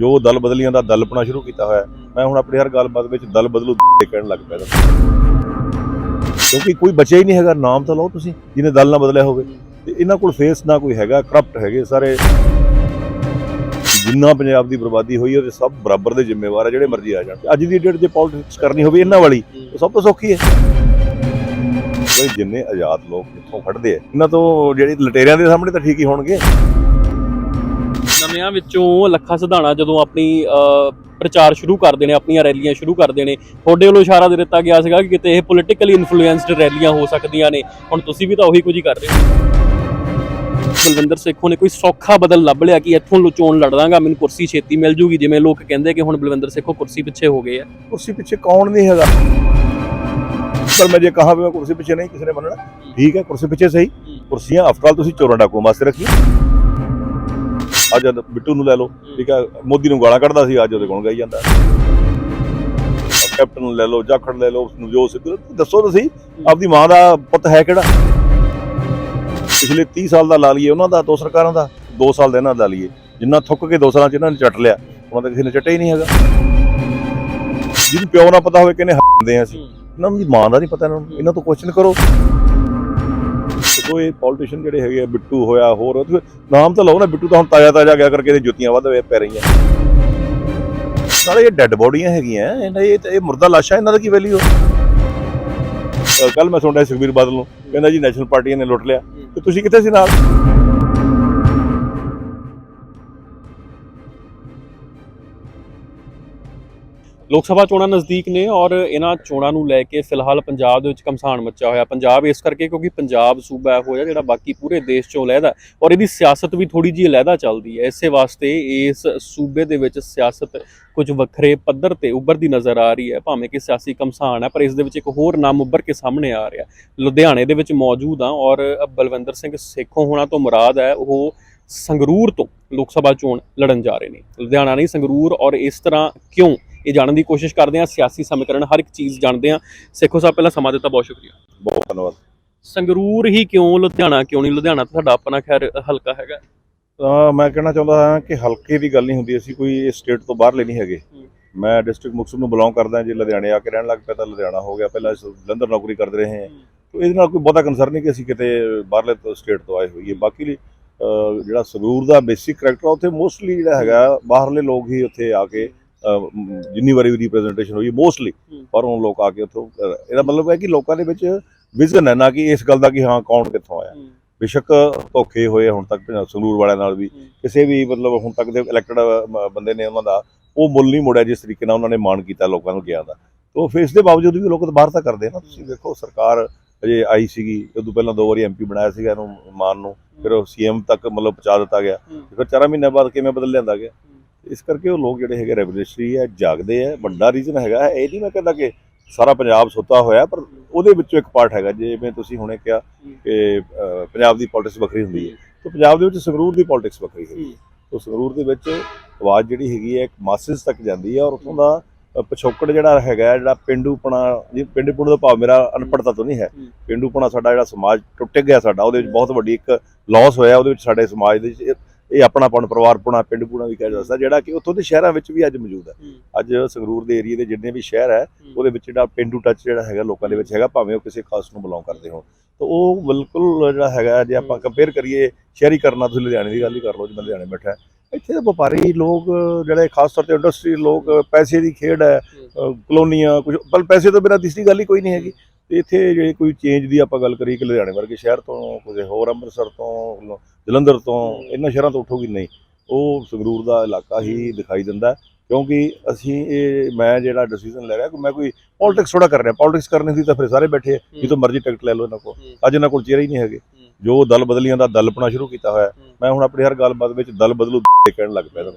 ਜੋ ਦਲ ਬਦਲੀਆਂ ਦਾ ਦਲਪਣਾ ਸ਼ੁਰੂ ਕੀਤਾ ਹੋਇਆ ਮੈਂ ਹੁਣ ਆਪਣੀ ਹਰ ਗੱਲਬਾਤ ਵਿੱਚ ਦਲ ਬਦਲੂ ਕਹਿਣ ਲੱਗ ਪਿਆ ਕਿਉਂਕਿ ਕੋਈ ਬਚਿਆ ਹੀ ਨਹੀਂ ਹੈਗਾ, ਨਾਮ ਤਾਂ ਲਓ ਤੁਸੀਂ, ਜਿਹਨੇ ਦਲ ਨਾ ਬਦਲਿਆ ਹੋਵੇ। ਤੇ ਇਹਨਾਂ ਕੋਲ ਫੇਸ ਨਾ ਕੋਈ ਹੈਗਾ ਕਰਪਟ ਹੈਗੇ ਸਾਰੇ। ਜਿੰਨਾ ਪੰਜਾਬ ਦੀ ਬਰਬਾਦੀ ਹੋਈ ਹੈ, ਉਹਦੇ ਸਭ ਬਰਾਬਰ ਦੇ ਜ਼ਿੰਮੇਵਾਰ ਆ, ਜਿਹੜੇ ਮਰਜ਼ੀ ਆ ਜਾਣ। ਅੱਜ ਦੀ ਡੇਟ ਜੇ ਪੋਲਿਟਿਕਸ ਕਰਨੀ ਹੋਵੇ ਇਹਨਾਂ ਵਾਲੀ, ਉਹ ਸਭ ਤੋਂ ਸੌਖੀ ਹੈ। ਕੋਈ ਜਿੰਨੇ ਆਜ਼ਾਦ ਲੋਕ ਇੱਥੋਂ ਫੜਦੇ ਆ, ਇਹਨਾਂ ਤੋਂ ਜਿਹੜੇ ਲਟੇਰਿਆਂ ਦੇ ਸਾਹਮਣੇ ਤਾਂ ਠੀਕ ਹੀ ਹੋਣਗੇ। ਨਵਿਆਂ ਵਿੱਚੋਂ ਲੱਖਾ ਸਿਧਾਣਾ ਜਦੋਂ ਆਪਣੀ ਪ੍ਰਚਾਰ ਸ਼ੁਰੂ ਕਰਦੇ ਨੇ ਆਪਣੀਆਂ ਰੈਲੀਆਂ ਸ਼ੁਰੂ ਕਰਦੇ ਨੇ ਤੁਹਾਡੇ ਵੱਲੋਂ ਇਸ਼ਾਰਾ ਦੇ ਦਿੱਤਾ ਗਿਆ ਸੀਗਾ ਕਿ ਕਿਤੇ ਇਹ ਪੋਲੀਟੀਕਲੀ ਇਨਫਲੂਐਂਸਡ ਰੈਲੀਆਂ ਹੋ ਸਕਦੀਆਂ ਨੇ। ਹੁਣ ਤੁਸੀਂ ਵੀ ਤਾਂ ਉਹੀ ਕੁਝ ਹੀ ਕਰ ਰਹੇ ਹੋ। ਬਲਵਿੰਦਰ ਸੇਖੋਂ ਨੇ ਕੋਈ ਸੌਖਾ ਬਦਲ ਲੱਭ ਲਿਆ ਕਿ ਇੱਥੋਂ ਲੁਚੋਣ ਲੜਦਾਗਾ ਮੈਨੂੰ ਕੁਰਸੀ ਛੇਤੀ ਮਿਲ ਜੂਗੀ ਜਿਵੇਂ ਲੋਕ ਕਹਿੰਦੇ ਕਿ ਹੁਣ ਬਲਵਿੰਦਰ ਸੇਖੋਂ ਕੁਰਸੀ ਪਿੱਛੇ ਹੋ ਗਏ ਆ। ਕੁਰਸੀ ਪਿੱਛੇ ਕੌਣ ਨਹੀਂ ਹੈਗਾ। ਪਰ ਮੈਂ ਜੇ ਕਹਾ ਵੀ ਮੈਂ ਕੁਰਸੀ ਪਿੱਛੇ ਨਹੀਂ ਕਿਸੇ ਨੇ ਮੰਨਣਾ ਠੀਕ ਹੈ ਕੁਰਸੀ ਪਿੱਛੇ ਸਹੀ। ਕੁਰਸੀਆਂ ਅਫਟਰ ਤੁਸੀਂ ਚੋਰਾਂ ਡਾਕੂ ਵਾਸਤੇ ਰੱਖੀ ਅੱਜ ਬਿੱਟੂ ਨੂੰ ਲੈ ਲਓ ਠੀਕ ਹੈ ਮੋਦੀ ਨੂੰ ਗਾਲਾਂ ਕੱਢਦਾ ਸੀ ਅੱਜ ਉਹਦੇ ਕੋਲ ਗਾਈ ਜਾਂਦਾ। ਕੈਪਟਨ ਨੂੰ ਲੈ ਲਓ ਜਾਖੜ ਲੈ ਲਓ ਜੋ ਸਿੱਧੂ ਦੱਸੋ ਤੁਸੀਂ ਆਪਦੀ ਮਾਂ ਦਾ ਪੁੱਤ ਹੈ ਕਿਹੜਾ? ਪਿਛਲੇ 30 ਸਾਲ ਦਾ ਲਾ ਲਈਏ ਉਹਨਾਂ ਦਾ ਦੋ ਸਰਕਾਰਾਂ ਦਾ 2 ਸਾਲ ਦਾ ਇਹਨਾਂ ਦਾ ਲਾ ਲਈਏ। ਜਿੰਨਾ ਥੁੱਕ ਕੇ ਦੋ ਸਾਲਾਂ ਚ ਇਹਨਾਂ ਨੇ ਚੱਟ ਲਿਆ ਉਹਨਾਂ ਦਾ ਕਿਸੇ ਨੇ ਚੱਟਿਆ ਹੀ ਨਹੀਂ ਹੈਗਾ। ਜਿਹਨੂੰ ਪਿਓ ਨਾ ਪਤਾ ਹੋਵੇ ਕਿਹਨੇ ਹੱਦੇ ਆ ਅਸੀਂ ਇਹਨਾਂ ਨੂੰ ਦੀ ਮਾਂ ਦਾ ਨਹੀਂ ਪਤਾ ਇਹਨਾਂ ਨੂੰ ਇਹਨਾਂ ਤੋਂ ਕੁਐਸਚਨ ਕਰੋ। ਦੇਖੋ ਇਹ ਪੋਲੀਟੀਸ਼ੀਅਨ ਜਿਹੜੇ ਹੈਗੇ ਆ, ਬਿੱਟੂ ਹੋਇਆ, ਹੋਰ ਨਾਮ ਤਾਂ ਲਓ ਨਾ, ਬਿੱਟੂ ਤਾਂ ਹੁਣ ਤਾਜ਼ਾ ਤਾਜ਼ਾ ਗਿਆ ਕਰਕੇ ਇਹਦੇ ਜੁੱਤੀਆਂ ਵੱਧ ਪੈ ਰਹੀਆਂ। ਨਾਲੇ ਇਹ ਡੈੱਡ ਬੋਡੀਆਂ ਹੈਗੀਆਂ, ਇਹਨਾਂ ਇਹ ਇਹ ਮੁਰਦਾ ਲਾਸ਼ਾਂ, ਇਹਨਾਂ ਦਾ ਕੀ ਵੈਲਿਊ ਕੱਲ ਮੈਂ ਸੁਣਿਆ ਸੁਖਬੀਰ ਬਾਦਲ ਨੂੰ, ਕਹਿੰਦਾ ਜੀ ਨੈਸ਼ਨਲ ਪਾਰਟੀਆਂ ਨੇ ਲੁੱਟ ਲਿਆ। ਤੇ ਤੁਸੀਂ ਕਿੱਥੇ ਸੀ ਨਾਲ? ਲੋਕ ਸਭਾ ਚੋਣਾਂ ਨਜ਼ਦੀਕ ਨੇ ਔਰ ਇਹਨਾਂ ਚੋਣਾਂ ਨੂੰ ਲੈ ਕੇ ਫਿਲਹਾਲ ਪੰਜਾਬ ਦੇ ਵਿੱਚ ਕਮਸਾਨ ਮੱਚਿਆ ਹੋਇਆ। ਪੰਜਾਬ ਇਸ ਕਰਕੇ ਕਿਉਂਕਿ ਪੰਜਾਬ ਸੂਬਾ ਇਹੋ ਜਿਹਾ ਜਿਹੜਾ ਬਾਕੀ ਪੂਰੇ ਦੇਸ਼ ਚੋਂ ਲਹਿਦਾ ਔਰ ਇਹਦੀ ਸਿਆਸਤ ਵੀ ਥੋੜੀ ਜਿਹੀ ਲਹਿਦਾ ਚੱਲਦੀ ਹੈ। ਇਸੇ ਵਾਸਤੇ ਇਸ ਸੂਬੇ ਦੇ ਵਿੱਚ ਸਿਆਸਤ ਕੁਝ ਵੱਖਰੇ ਪੱਧਰ ਤੇ ਉੱਭਰਦੀ ਨਜ਼ਰ ਆ ਰਹੀ ਹੈ। ਭਾਵੇਂ ਕਿ ਸਿਆਸੀ ਕਮਸਾਨ ਹੈ, ਪਰ ਇਸ ਦੇ ਵਿੱਚ ਇੱਕ ਹੋਰ ਨਾਮ ਉੱਭਰ ਕੇ ਸਾਹਮਣੇ ਆ ਰਿਹਾ ਲੁਧਿਆਣੇ ਦੇ ਵਿੱਚ ਮੌਜੂਦ ਆ ਔਰ ਬਲਵਿੰਦਰ ਸਿੰਘ ਸੇਖੋਂ ਹੋਣਾ ਤੋਂ ਮੁਰਾਦ ਹੈ। ਉਹ ਸੰਗਰੂਰ ਤੋਂ ਲੋਕ ਸਭਾ ਚੋਣ ਲੜਨ ਜਾ ਰਹੇ ਨੇ। ਲੁਧਿਆਣਾ ਨਹੀਂ, ਸੰਗਰੂਰ ਔਰ ਇਸ ਤਰ੍ਹਾਂ ਕਿਉਂ ਇਹ ਜਾਣਨ ਦੀ ਕੋਸ਼ਿਸ਼ ਕਰਦੇ ਹਾਂ ਸਿਆਸੀ ਸਮੀਕਰਨ ਹਰ ਇੱਕ ਚੀਜ਼ ਜਾਣਦੇ ਹਾਂ। ਸੇਖੋ ਸਾਹਿਬ ਪਹਿਲਾਂ ਸਮਾਂ ਦਿੱਤਾ ਬਹੁਤ ਸ਼ੁਕਰੀਆ। ਬਹੁਤ ਧੰਨਵਾਦ। ਸੰਗਰੂਰ ਹੀ ਕਿਉਂ ਲੁਧਿਆਣਾ ਕਿਉਂ ਨਹੀਂ ਲੁਧਿਆਣਾ? ਤਾਂ ਸਾਡਾ ਆਪਣਾ ਖੈਰ ਹਲਕਾ ਹੈਗਾ। ਤਾਂ ਮੈਂ ਕਹਿਣਾ ਚਾਹੁੰਦਾ ਹਾਂ ਕਿ ਹਲਕੇ ਦੀ ਗੱਲ ਨਹੀਂ ਹੁੰਦੀ ਅਸੀਂ ਕੋਈ ਸਟੇਟ ਤੋਂ ਬਾਹਰ ਲੈਣੀ ਹੈਗੇ। ਮੈਂ ਡਿਸਟ੍ਰਿਕਟ ਮੁਕਤਸਰ ਨੂੰ ਬਿਲੋਂਗ ਕਰਦਾ ਜੇ ਲੁਧਿਆਣੇ ਆ ਕੇ ਰਹਿਣ ਲੱਗ ਪਿਆ ਤਾਂ ਲੁਧਿਆਣਾ ਹੋ ਗਿਆ। ਪਹਿਲਾਂ ਜਲੰਧਰ ਨੌਕਰੀ ਕਰਦੇ ਰਹੇ ਹਾਂ। ਤਾਂ ਇਹਦੇ ਨਾਲ ਕੋਈ ਬਹੁਤਾ ਕੰਸਰਨ ਨਹੀਂ ਕਿ ਅਸੀਂ ਕਿਤੇ ਬਾਹਰਲੇ ਸਟੇਟ ਤੋਂ ਆਏ ਹੋਈਏ। ਬਾਕੀ ਜਿਹੜਾ ਸੰਗਰੂਰ ਦਾ ਬੇਸਿਕ ਕਰੈਕਟਰ ਉੱਥੇ ਮੋਸਟਲੀ ਜਿਹੜਾ ਹੈਗਾ ਬਾਹਰਲੇ ਲੋਕ ਹੀ ਉੱਥੇ ਆ ਕੇ ਜਿੰਨੀ ਵਾਰੀ ਵੀ ਰਿਪਰੈਜ਼ੈਂਟੇਸ਼ਨ ਹੋਈ ਮੋਸਟਲੀ ਹੂੰ। ਬਾਹਰੋਂ ਲੋਕ ਆ ਕੇ ਉੱਥੋਂ ਇਹਦਾ ਮਤਲਬ ਹੈ ਕਿ ਲੋਕਾਂ ਦੇ ਵਿੱਚ ਵਿਜ਼ਨ ਹੈ ਨਾ ਕਿ ਇਸ ਗੱਲ ਦਾ ਕਿ ਹਾਂ ਕੌਣ ਕਿੱਥੋਂ ਆਇਆ। ਬੇਸ਼ੱਕ ਧੋਖੇ ਹੋਏ ਹੁਣ ਤੱਕ ਸੰਗਰੂਰ ਵਾਲਿਆਂ ਨਾਲ ਵੀ। ਕਿਸੇ ਵੀ ਮਤਲਬ ਹੁਣ ਤੱਕ ਦੇ ਇਲੈਕਟਡ ਬੰਦੇ ਨੇ ਉਹਨਾਂ ਦਾ ਉਹ ਮੁੱਲ ਨਹੀਂ ਮੋੜਿਆ ਜਿਸ ਤਰੀਕੇ ਨਾਲ ਉਹਨਾਂ ਨੇ ਮਾਣ ਕੀਤਾ ਲੋਕਾਂ ਨੂੰ ਗਿਆ ਦਾ। ਤੋਂ ਫਿਰ ਇਸ ਦੇ ਬਾਵਜੂਦ ਵੀ ਲੋਕ ਤਾਂ ਬਾਹਰ ਤਾਂ ਕਰਦੇ ਨਾ। ਤੁਸੀਂ ਦੇਖੋ ਸਰਕਾਰ ਅਜੇ ਆਈ ਸੀਗੀ ਉਦੋਂ ਪਹਿਲਾਂ ਦੋ ਵਾਰੀ ਐਮਪੀ ਬਣਾਇਆ ਸੀਗਾ ਇਹਨੂੰ ਮਾਨ ਨੂੰ। ਫਿਰ ਉਹ ਸੀਐਮ ਤੱਕ ਮਤਲਬ ਪਹੁੰਚਾ ਦਿੱਤਾ ਗਿਆ। ਫਿਰ 4 ਮਹੀਨਿਆਂ ਬਾਅਦ ਕਿਵੇਂ ਬਦਲ ਲਿਆਂਦਾ ਗਿਆ? ਇਸ ਕਰਕੇ ਉਹ ਲੋਕ ਜਿਹੜੇ ਹੈਗੇ ਰੈਵੋਲੂਸ਼ਨਰੀ ਹੈ ਜਾਗਦੇ ਆ ਵੱਡਾ ਰੀਜ਼ਨ ਹੈਗਾ ਇਹ ਨਹੀਂ ਮੈਂ ਕਹਿੰਦਾ ਕਿ ਸਾਰਾ ਪੰਜਾਬ ਸੁੱਤਾ ਹੋਇਆ ਪਰ ਉਹਦੇ ਵਿੱਚੋਂ ਇੱਕ ਪਾਰਟ ਹੈਗਾ ਜਿਵੇਂ ਤੁਸੀਂ ਹੁਣੇ ਕਿਹਾ ਕਿ ਪੰਜਾਬ ਦੀ ਪੋਲਿਟਿਕਸ ਵੱਖਰੀ ਹੁੰਦੀ ਹੈ। ਤਾਂ ਪੰਜਾਬ ਦੇ ਵਿੱਚ ਸੰਗਰੂਰ ਦੀ ਪੋਲਿਟਿਕਸ ਵੱਖਰੀ ਹੈ। ਤਾਂ ਸੰਗਰੂਰ ਦੇ ਵਿੱਚ ਆਵਾਜ਼ ਜਿਹੜੀ ਹੈਗੀ ਹੈ ਇੱਕ ਮਾਸਸ ਤੱਕ ਜਾਂਦੀ ਹੈ ਔਰ ਉਥੋਂ ਦਾ ਪਿਛੋਕੜ ਜਿਹੜਾ ਹੈਗਾ ਜਿਹੜਾ ਪਿੰਡੂਪਣਾ ਜੀ ਪਿੰਡੂਪਣਾ ਦਾ ਭਾਵ ਮੇਰਾ ਅਨਪੜ੍ਹਤਾ ਤੋਂ ਨਹੀਂ ਹੈ। ਹੂੰ। ਪਿੰਡੂਪਣਾ ਸਾਡਾ ਜਿਹੜਾ ਸਮਾਜ ਟੁੱਟ ਗਿਆ ਸਾਡਾ ਉਹਦੇ ਵਿੱਚ ਬਹੁਤ ਵੱਡੀ ਇੱਕ ਲਾਸ ਹੋਇਆ ਉਹਦੇ ਵਿੱਚ ਸਾਡੇ ਸਮਾਜ ਦੇ ਵਿੱਚ ਇਹ- ਇਹ ਆਪਣਾਪਣ ਪਰਿਵਾਰਪੁਣਾ ਪਿੰਡੂਪਣਾ ਵੀ ਕਿਹਾ ਜਾ ਸਕਦਾ ਜਿਹੜਾ ਕਿ ਉੱਥੋਂ ਦੇ ਸ਼ਹਿਰਾਂ ਵਿੱਚ ਵੀ ਅੱਜ ਮੌਜੂਦ ਹੈ। ਅੱਜ ਸੰਗਰੂਰ ਦੇ ਏਰੀਆ ਦੇ ਜਿੰਨੇ ਵੀ ਸ਼ਹਿਰ ਹੈ ਉਹਦੇ ਵਿੱਚ ਜਿਹੜਾ ਪਿੰਡੂ ਟੱਚ ਜਿਹੜਾ ਹੈਗਾ ਲੋਕਾਂ ਦੇ ਵਿੱਚ ਹੈਗਾ ਭਾਵੇਂ ਉਹ ਕਿਸੇ ਖਾਸ ਨੂੰ ਬਿਲੋਂਗ ਕਰਦੇ ਹੋਣ। ਤਾਂ ਉਹ ਬਿਲਕੁਲ ਜਿਹੜਾ ਹੈਗਾ ਜੇ ਆਪਾਂ ਕੰਪੇਅਰ ਕਰੀਏ ਸ਼ਹਿਰੀ ਕਰਨਾ ਤੁਸੀਂ ਲੁਧਿਆਣੇ ਦੀ ਗੱਲ ਹੀ ਕਰ ਲਓ ਜਿਵੇਂ ਲੁਧਿਆਣੇ ਬੈਠਾ। ਇੱਥੇ ਦੇ ਵਪਾਰੀ ਲੋਕ ਜਿਹੜੇ ਖਾਸ ਤੌਰ ਤੇ ਇੰਡਸਟਰੀ ਲੋਕ ਪੈਸੇ ਦੀ ਖੇਡ ਹੈ ਕਲੋਨੀਆਂ ਕੁਝ ਪਰ ਪੈਸੇ ਤੋਂ ਬਿਨਾਂ ਤੀਸਰੀ ਗੱਲ ਹੀ ਕੋਈ ਨਹੀਂ ਹੈਗੀ। ਤੇ ਇੱਥੇ ਜੇ ਕੋਈ ਚੇਂਜ ਦੀ ਆਪਾਂ ਗੱਲ ਕਰੀਏ ਕਿ ਲੁਧਿਆਣੇ ਵਰਗੇ ਸ਼ਹਿਰ ਤੋਂ ਕਿਸੇ ਹੋਰ ਅੰਮ੍ਰਿਤਸਰ ਤੋਂ ਜਲੰਧਰ ਤੋਂ ਇਹਨਾਂ ਸ਼ਹਿਰਾਂ ਤੋਂ ਉੱਠੋਗੀ ਨਹੀਂ ਉਹ ਸੰਗਰੂਰ ਦਾ ਇਲਾਕਾ ਹੀ ਦਿਖਾਈ ਦਿੰਦਾ। ਕਿਉਂਕਿ ਅਸੀਂ ਇਹ ਮੈਂ ਜਿਹੜਾ ਡਿਸੀਜਨ ਲੈ ਰਿਹਾ ਕਿ ਮੈਂ ਕੋਈ ਪੋਲਿਟਿਕਸ ਥੋੜਾ ਕਰ ਰਿਹਾ ਪੋਲਿਟਿਕਸ ਕਰਨੀ ਸੀ ਤਾਂ ਫਿਰ ਸਾਰੇ ਬੈਠੇ ਜਿੱਦੋਂ ਮਰਜ਼ੀ ਟਿਕਟ ਲੈ ਲਓ ਇਹਨਾਂ ਕੋਲ। ਅੱਜ ਇਹਨਾਂ ਕੋਲ ਚਿਹਰੇ ਹੀ ਨਹੀਂ ਹੈਗੇ। ਜੋ ਦਲ ਬਦਲੀਆਂ ਦਾ ਦਲਪਣਾ ਸ਼ੁਰੂ ਕੀਤਾ ਹੋਇਆ। ਮੈਂ ਹੁਣ ਆਪਣੀ ਹਰ ਗੱਲਬਾਤ ਵਿੱਚ ਦਲ ਬਦਲੂ ਕਹਿਣ ਲੱਗ ਪਿਆ।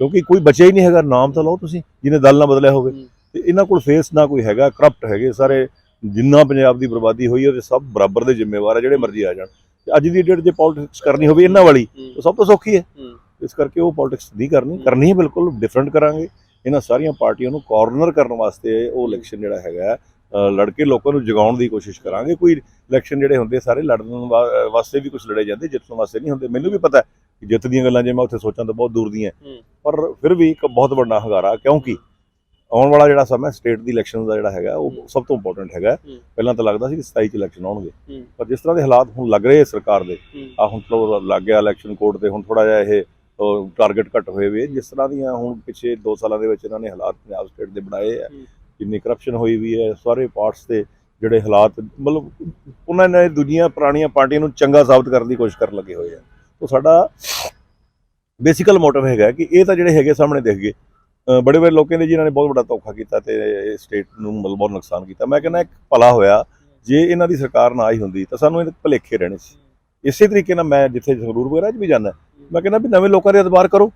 ਕਿਉਂਕਿ ਕੋਈ ਬਚਿਆ ਹੀ ਨਹੀਂ ਹੈਗਾ। ਨਾਮ ਤਾਂ ਲਓ ਤੁਸੀਂ ਜਿਹਨੇ ਦਲ ਨਾ ਬਦਲਿਆ ਹੋਵੇ। ਤੇ ਇਹਨਾਂ ਕੋਲ ਫੇਸ ਨਾ ਕੋਈ ਹੈਗਾ ਕਰਪਟ ਹੈਗੇ ਸਾਰੇ ਜਿੰਨਾ ਪੰਜਾਬ ਦੀ ਬਰਬਾਦੀ ਹੋਈ ਹੈ ਉਹਦੇ ਸਭ ਬਰਾਬਰ ਦੇ ਜ਼ਿੰਮੇਵਾਰ ਆ ਜਿਹੜੇ ਮਰਜ਼ੀ ਆ ਜਾਣ। ਤੇ ਅੱਜ ਦੀ ਡੇਟ ਜੇ ਪੋਲਿਟਿਕਸ ਕਰਨੀ ਹੋਵੇ ਇਹਨਾਂ ਵਾਲੀ ਤਾਂ ਸਭ ਤੋਂ ਸੌਖੀ ਹੈ। ਇਸ ਕਰਕੇ ਉਹ ਪੋਲਿਟਿਕਸ ਨਹੀਂ ਕਰਨੀ। ਕਰਨੀ ਹੈ ਬਿਲਕੁਲ ਡਿਫਰੈਂਟ ਕਰਾਂਗੇ। ਇਹਨਾਂ ਸਾਰੀਆਂ ਪਾਰਟੀਆਂ ਨੂੰ ਕਾਰਨਰ ਕਰਨ ਵਾਸਤੇ ਉਹ ਇਲੈਕਸ਼ਨ ਜਿਹੜਾ ਹੈਗਾ ਅ, ਲੜ ਕੇ ਲੋਕਾਂ ਨੂੰ ਜਗਾਉਣ ਦੀ ਕੋਸ਼ਿਸ਼ ਕਰਾਂਗੇ। ਕੋਈ ਇਲੈਕਸ਼ਨ ਜਿਹੜੇ ਹੁੰਦੇ ਸਾਰੇ ਲੜਨ ਵਾਸਤੇ ਵੀ ਕੁਝ ਲੜੇ ਜਾਂਦੇ ਜਿੱਤਣ ਵਾਸਤੇ ਨਹੀਂ ਹੁੰਦੇ। ਮੈਨੂੰ ਵੀ ਪਤਾ ਹੈ ਜਿੱਤ ਦੀਆਂ ਗੱਲਾਂ ਜੇ ਮੈਂ ਉੱਥੇ ਸੋਚਾਂ ਤਾਂ ਬਹੁਤ ਦੂਰ ਦੀਆਂ। ਪਰ ਫਿਰ ਵੀ ਇੱਕ ਬਹੁਤ ਵੱਡਾ ਹੰਗਾਰਾ ਕਿਉਂਕਿ ਆਉਣ ਵਾਲਾ ਜਿਹੜਾ ਸਮਾਂ ਸਟੇਟ ਦੀ ਇਲੈਕਸ਼ਨ ਦਾ ਜਿਹੜਾ ਹੈਗਾ ਉਹ। ਸਭ ਤੋਂ ਇੰਪੋਰਟੈਂਟ ਹੈਗਾ। ਪਹਿਲਾਂ ਤਾਂ ਲੱਗਦਾ ਸੀ ਕਿ 27 ਚ ਇਲੈਕਸ਼ਨ ਆਉਣਗੇ। ਪਰ ਜਿਸ ਤਰ੍ਹਾਂ ਦੇ ਹਾਲਾਤ ਹੁਣ ਲੱਗ ਰਹੇ ਸਰਕਾਰ ਦੇ। ਆ ਹੁਣ ਚਲੋ ਲੱਗ ਗਿਆ ਇਲੈਕਸ਼ਨ ਕੋਡ ਤੇ ਹੁਣ ਥੋੜਾ ਜਿਹਾ ਇਹ ਟਾਰਗੇਟ ਘੱਟ ਹੋਏ ਵੇ ਜਿਸ ਤਰ੍ਹਾਂ ਦੀਆਂ ਹੁਣ ਪਿਛੇ 2 ਸਾਲਾਂ ਦੇ ਵਿੱਚ ਇਹਨਾਂ ਨੇ ਹਾਲਾਤ ਪੰਜਾਬ ਸਟੇਟ ਦੇ ਬਣਾਏ ਆ। ਜਿੰਨੀ ਕਰਪਸ਼ਨ ਹੋਈ ਵੀ ਹੈ ਸਾਰੇ ਪਾਰਟਸ ਤੇ ਜਿਹੜੇ ਹਾਲਾਤ ਮਤਲਬ ਉਹਨਾਂ ਨੇ ਦੂਜੀਆਂ ਪੁਰਾਣੀਆਂ ਪਾਰਟੀਆਂ ਨੂੰ ਚੰਗਾ ਸਾਬਤ ਕਰਨ ਦੀ ਕੋਸ਼ਿਸ਼ ਕਰਨ ਲੱਗੇ ਹੋਏ ਆ ਉਹ ਸਾਡਾ ਬੇਸਿਕਲ ਮੋਟਿਵ ਹੈਗਾ ਕਿ ਇਹ ਤਾਂ ਜਿਹੜੇ ਹੈਗੇ ਸਾਹਮਣੇ ਦਿਖ ਗਏ ਬੜੇ ਬੜੇ ਲੋਕਾਂ ਦੇ ਜਿਨ੍ਹਾਂ ਨੇ ਬਹੁਤ ਵੱਡਾ ਧੋਖਾ ਕੀਤਾ ਤੇ ਸਟੇਟ ਨੂੰ ਮਤਲਬ ਬਹੁਤ ਨੁਕਸਾਨ ਕੀਤਾ। ਮੈਂ ਕਹਿੰਦਾ ਇੱਕ ਭਲਾ ਹੋਇਆ ਜੇ ਇਹਨਾਂ ਦੀ ਸਰਕਾਰ ਨਾ ਆਈ ਹੁੰਦੀ ਤਾਂ ਸਾਨੂੰ ਇਹਦੇ ਭਲੇਖੇ ਰਹਿਣੇ ਸੀ। ਇਸੇ ਤਰੀਕੇ ਨਾਲ ਮੈਂ ਜਿੱਥੇ ਸੰਗਰੂਰ ਵਗੈਰਾ 'ਚ ਵੀ ਜਾਂਦਾ। ਮੈਂ ਕਹਿੰਦਾ ਵੀ ਨਵੇਂ ਲੋਕਾਂ ਦੇ ਇਤਬਾਰ ਕਰੋ।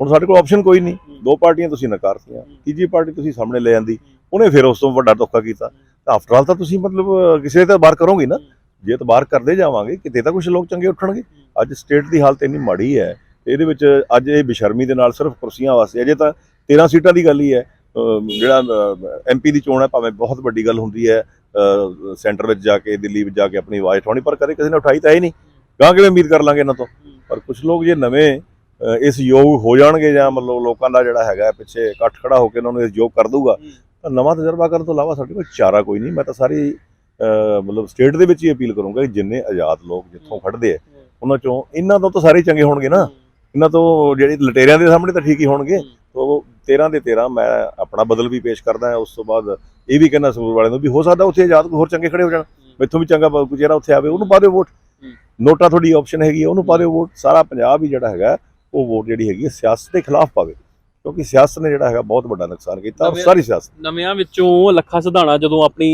ਹੁਣ ਸਾਡੇ ਕੋਲ ਆਪਸ਼ਨ ਕੋਈ ਨਹੀਂ। ਦੋ ਪਾਰਟੀਆਂ ਤੁਸੀਂ ਨਕਾਰਤੀਆਂ ਤੀਜੀ ਪਾਰਟੀ ਤੁਸੀਂ ਸਾਹਮਣੇ ਲੈ ਆਂਦੀ। ਉਹਨੇ ਫਿਰ ਉਸ ਤੋਂ ਵੱਡਾ ਧੋਖਾ ਕੀਤਾ। ਤਾਂ ਆਫਟਰ ਆਲ ਤਾਂ ਤੁਸੀਂ ਮਤਲਬ ਅ, ਕਿਸੇ ਤੇ ਇਤਬਾਰ ਕਰੋਗੇ ਨਾ। ਜੇ ਇਤਬਾਰ ਕਰਦੇ ਜਾਵਾਂਗੇ ਕਿਤੇ ਤਾਂ ਕੁਝ ਲੋਕ ਚੰਗੇ ਉੱਠਣਗੇ। ਅੱਜ ਸਟੇਟ ਦੀ ਹਾਲਤ ਇੰਨੀ ਮਾੜੀ ਹੈ ਇਹਦੇ ਵਿੱਚ ਅੱਜ ਇਹ ਬਿਸ਼ਰਮੀ ਦੇ ਨਾਲ ਸਿਰਫ ਕੁਰਸੀਆਂ ਵਾਸਤੇ ਅਜੇ ਤਾਂ 13 ਸੀਟਾਂ ਦੀ ਗੱਲ ਹੀ ਹੈ। ਜਿਹੜਾ ਐਮਪੀ ਦੀ ਚੋਣ ਹੈ ਭਾਵੇਂ ਬਹੁਤ ਵੱਡੀ ਗੱਲ ਹੁੰਦੀ ਹੈ ਸੈਂਟਰ ਵਿੱਚ ਜਾ ਕੇ ਦਿੱਲੀ ਵਿੱਚ ਜਾ ਕੇ ਆਪਣੀ ਆਵਾਜ਼ ਉਠਾਉਣੀ ਪਰ ਕਦੇ ਕਿਸੇ ਨੇ ਉਠਾਈ ਤਾਂ ਹੈ ਨਹੀਂ। ਗਾਂ ਕਿਵੇਂ ਉਮੀਦ ਕਰ ਲਾਂਗੇ ਇਹਨਾਂ ਤੋਂ? ਪਰ ਕੁਝ ਲੋਕ ਜੇ ਨਵੇਂ ਇਸ ਯੋਗ ਹੋ ਜਾਣਗੇ ਜਾਂ ਮਤਲਬ ਲੋਕਾਂ ਦਾ ਜਿਹੜਾ ਹੈਗਾ ਪਿੱਛੇ ਇਕੱਠ ਖੜਾ ਹੋ ਕੇ ਉਹਨਾਂ ਨੂੰ ਇਸ ਯੋਗ ਕਰ ਦੂਗਾ ਤਾਂ ਨਵਾਂ ਤਜਰਬਾ ਕਰਨ ਤੋਂ ਇਲਾਵਾ ਸਾਡੇ ਕੋਲ ਚਾਰਾ ਕੋਈ ਨਹੀਂ। ਮੈਂ ਤਾਂ ਸਾਰੀ ਮਤਲਬ ਸਟੇਟ ਦੇ ਵਿੱਚ ਹੀ ਅਪੀਲ ਕਰੂੰਗਾ ਕਿ ਜਿੰਨੇ ਆਜ਼ਾਦ ਲੋਕ ਜਿੱਥੋਂ ਖੜਦੇ ਆ ਉਹਨਾਂ ਚੋਂ ਇਹਨਾਂ ਤੋਂ ਤਾਂ ਸਾਰੇ ਚੰਗੇ ਹੋਣਗੇ ਨਾ। ਇਹਨਾਂ ਤੋਂ ਜਿਹੜੀ ਲਟੇਰਿਆਂ ਦੇ ਸਾਹਮਣੇ ਤਾਂ ਠੀਕ ਹੀ ਹੋਣਗੇ। ਉਹ 13 ਦੇ 13 ਮੈਂ ਆਪਣਾ ਬਦਲ ਵੀ ਪੇਸ਼ ਕਰਦਾ ਹਾਂ ਉਸ ਤੋਂ ਬਾਅਦ ਇਹ ਵੀ ਕਹਿੰਦਾ ਸੂਰ ਵਾਲਿਆਂ ਨੂੰ ਵੀ ਹੋ ਸਕਦਾ ਉੱਥੇ ਆਜ਼ਾਦ ਕੋਈ ਹੋਰ ਚੰਗੇ ਖੜੇ ਹੋ ਜਾਣ ਮੈਥੋਂ ਵੀ ਚੰਗਾ ਚਿਹਰਾ ਉੱਥੇ ਆਵੇ ਉਹਨੂੰ ਪਾ ਦਿਓ ਵੋਟ। ਨੋਟਾ ਤੁਹਾਡੀ ਆਪਸ਼ਨ ਹੈਗੀ ਹੈ ਉਹਨੂੰ ਪਾ ਦਿਓ ਵੋਟ ਸਾਰਾ ਪੰਜਾਬ ਹੀ ਜਿਹੜਾ ਹੈਗਾ ਉਹ ਵੋਟ ਜਿਹੜੀ ਹੈਗੀ ਹੈ ਸਿਆਸਤ ਦੇ ਖਿਲਾਫ ਪਾਵੇ ਕਿਉਂਕਿ ਸਿਆਸਤ ਨੇ ਜਿਹੜਾ ਹੈਗਾ ਬਹੁਤ ਵੱਡਾ ਨੁਕਸਾਨ ਕੀਤਾ ਸਾਰੀ ਸਿਆਸਤ। ਨਵਿਆਂ ਵਿੱਚੋਂ ਲੱਖਾ ਸਿਧਾਣਾ ਜਦੋਂ ਆਪਣੀ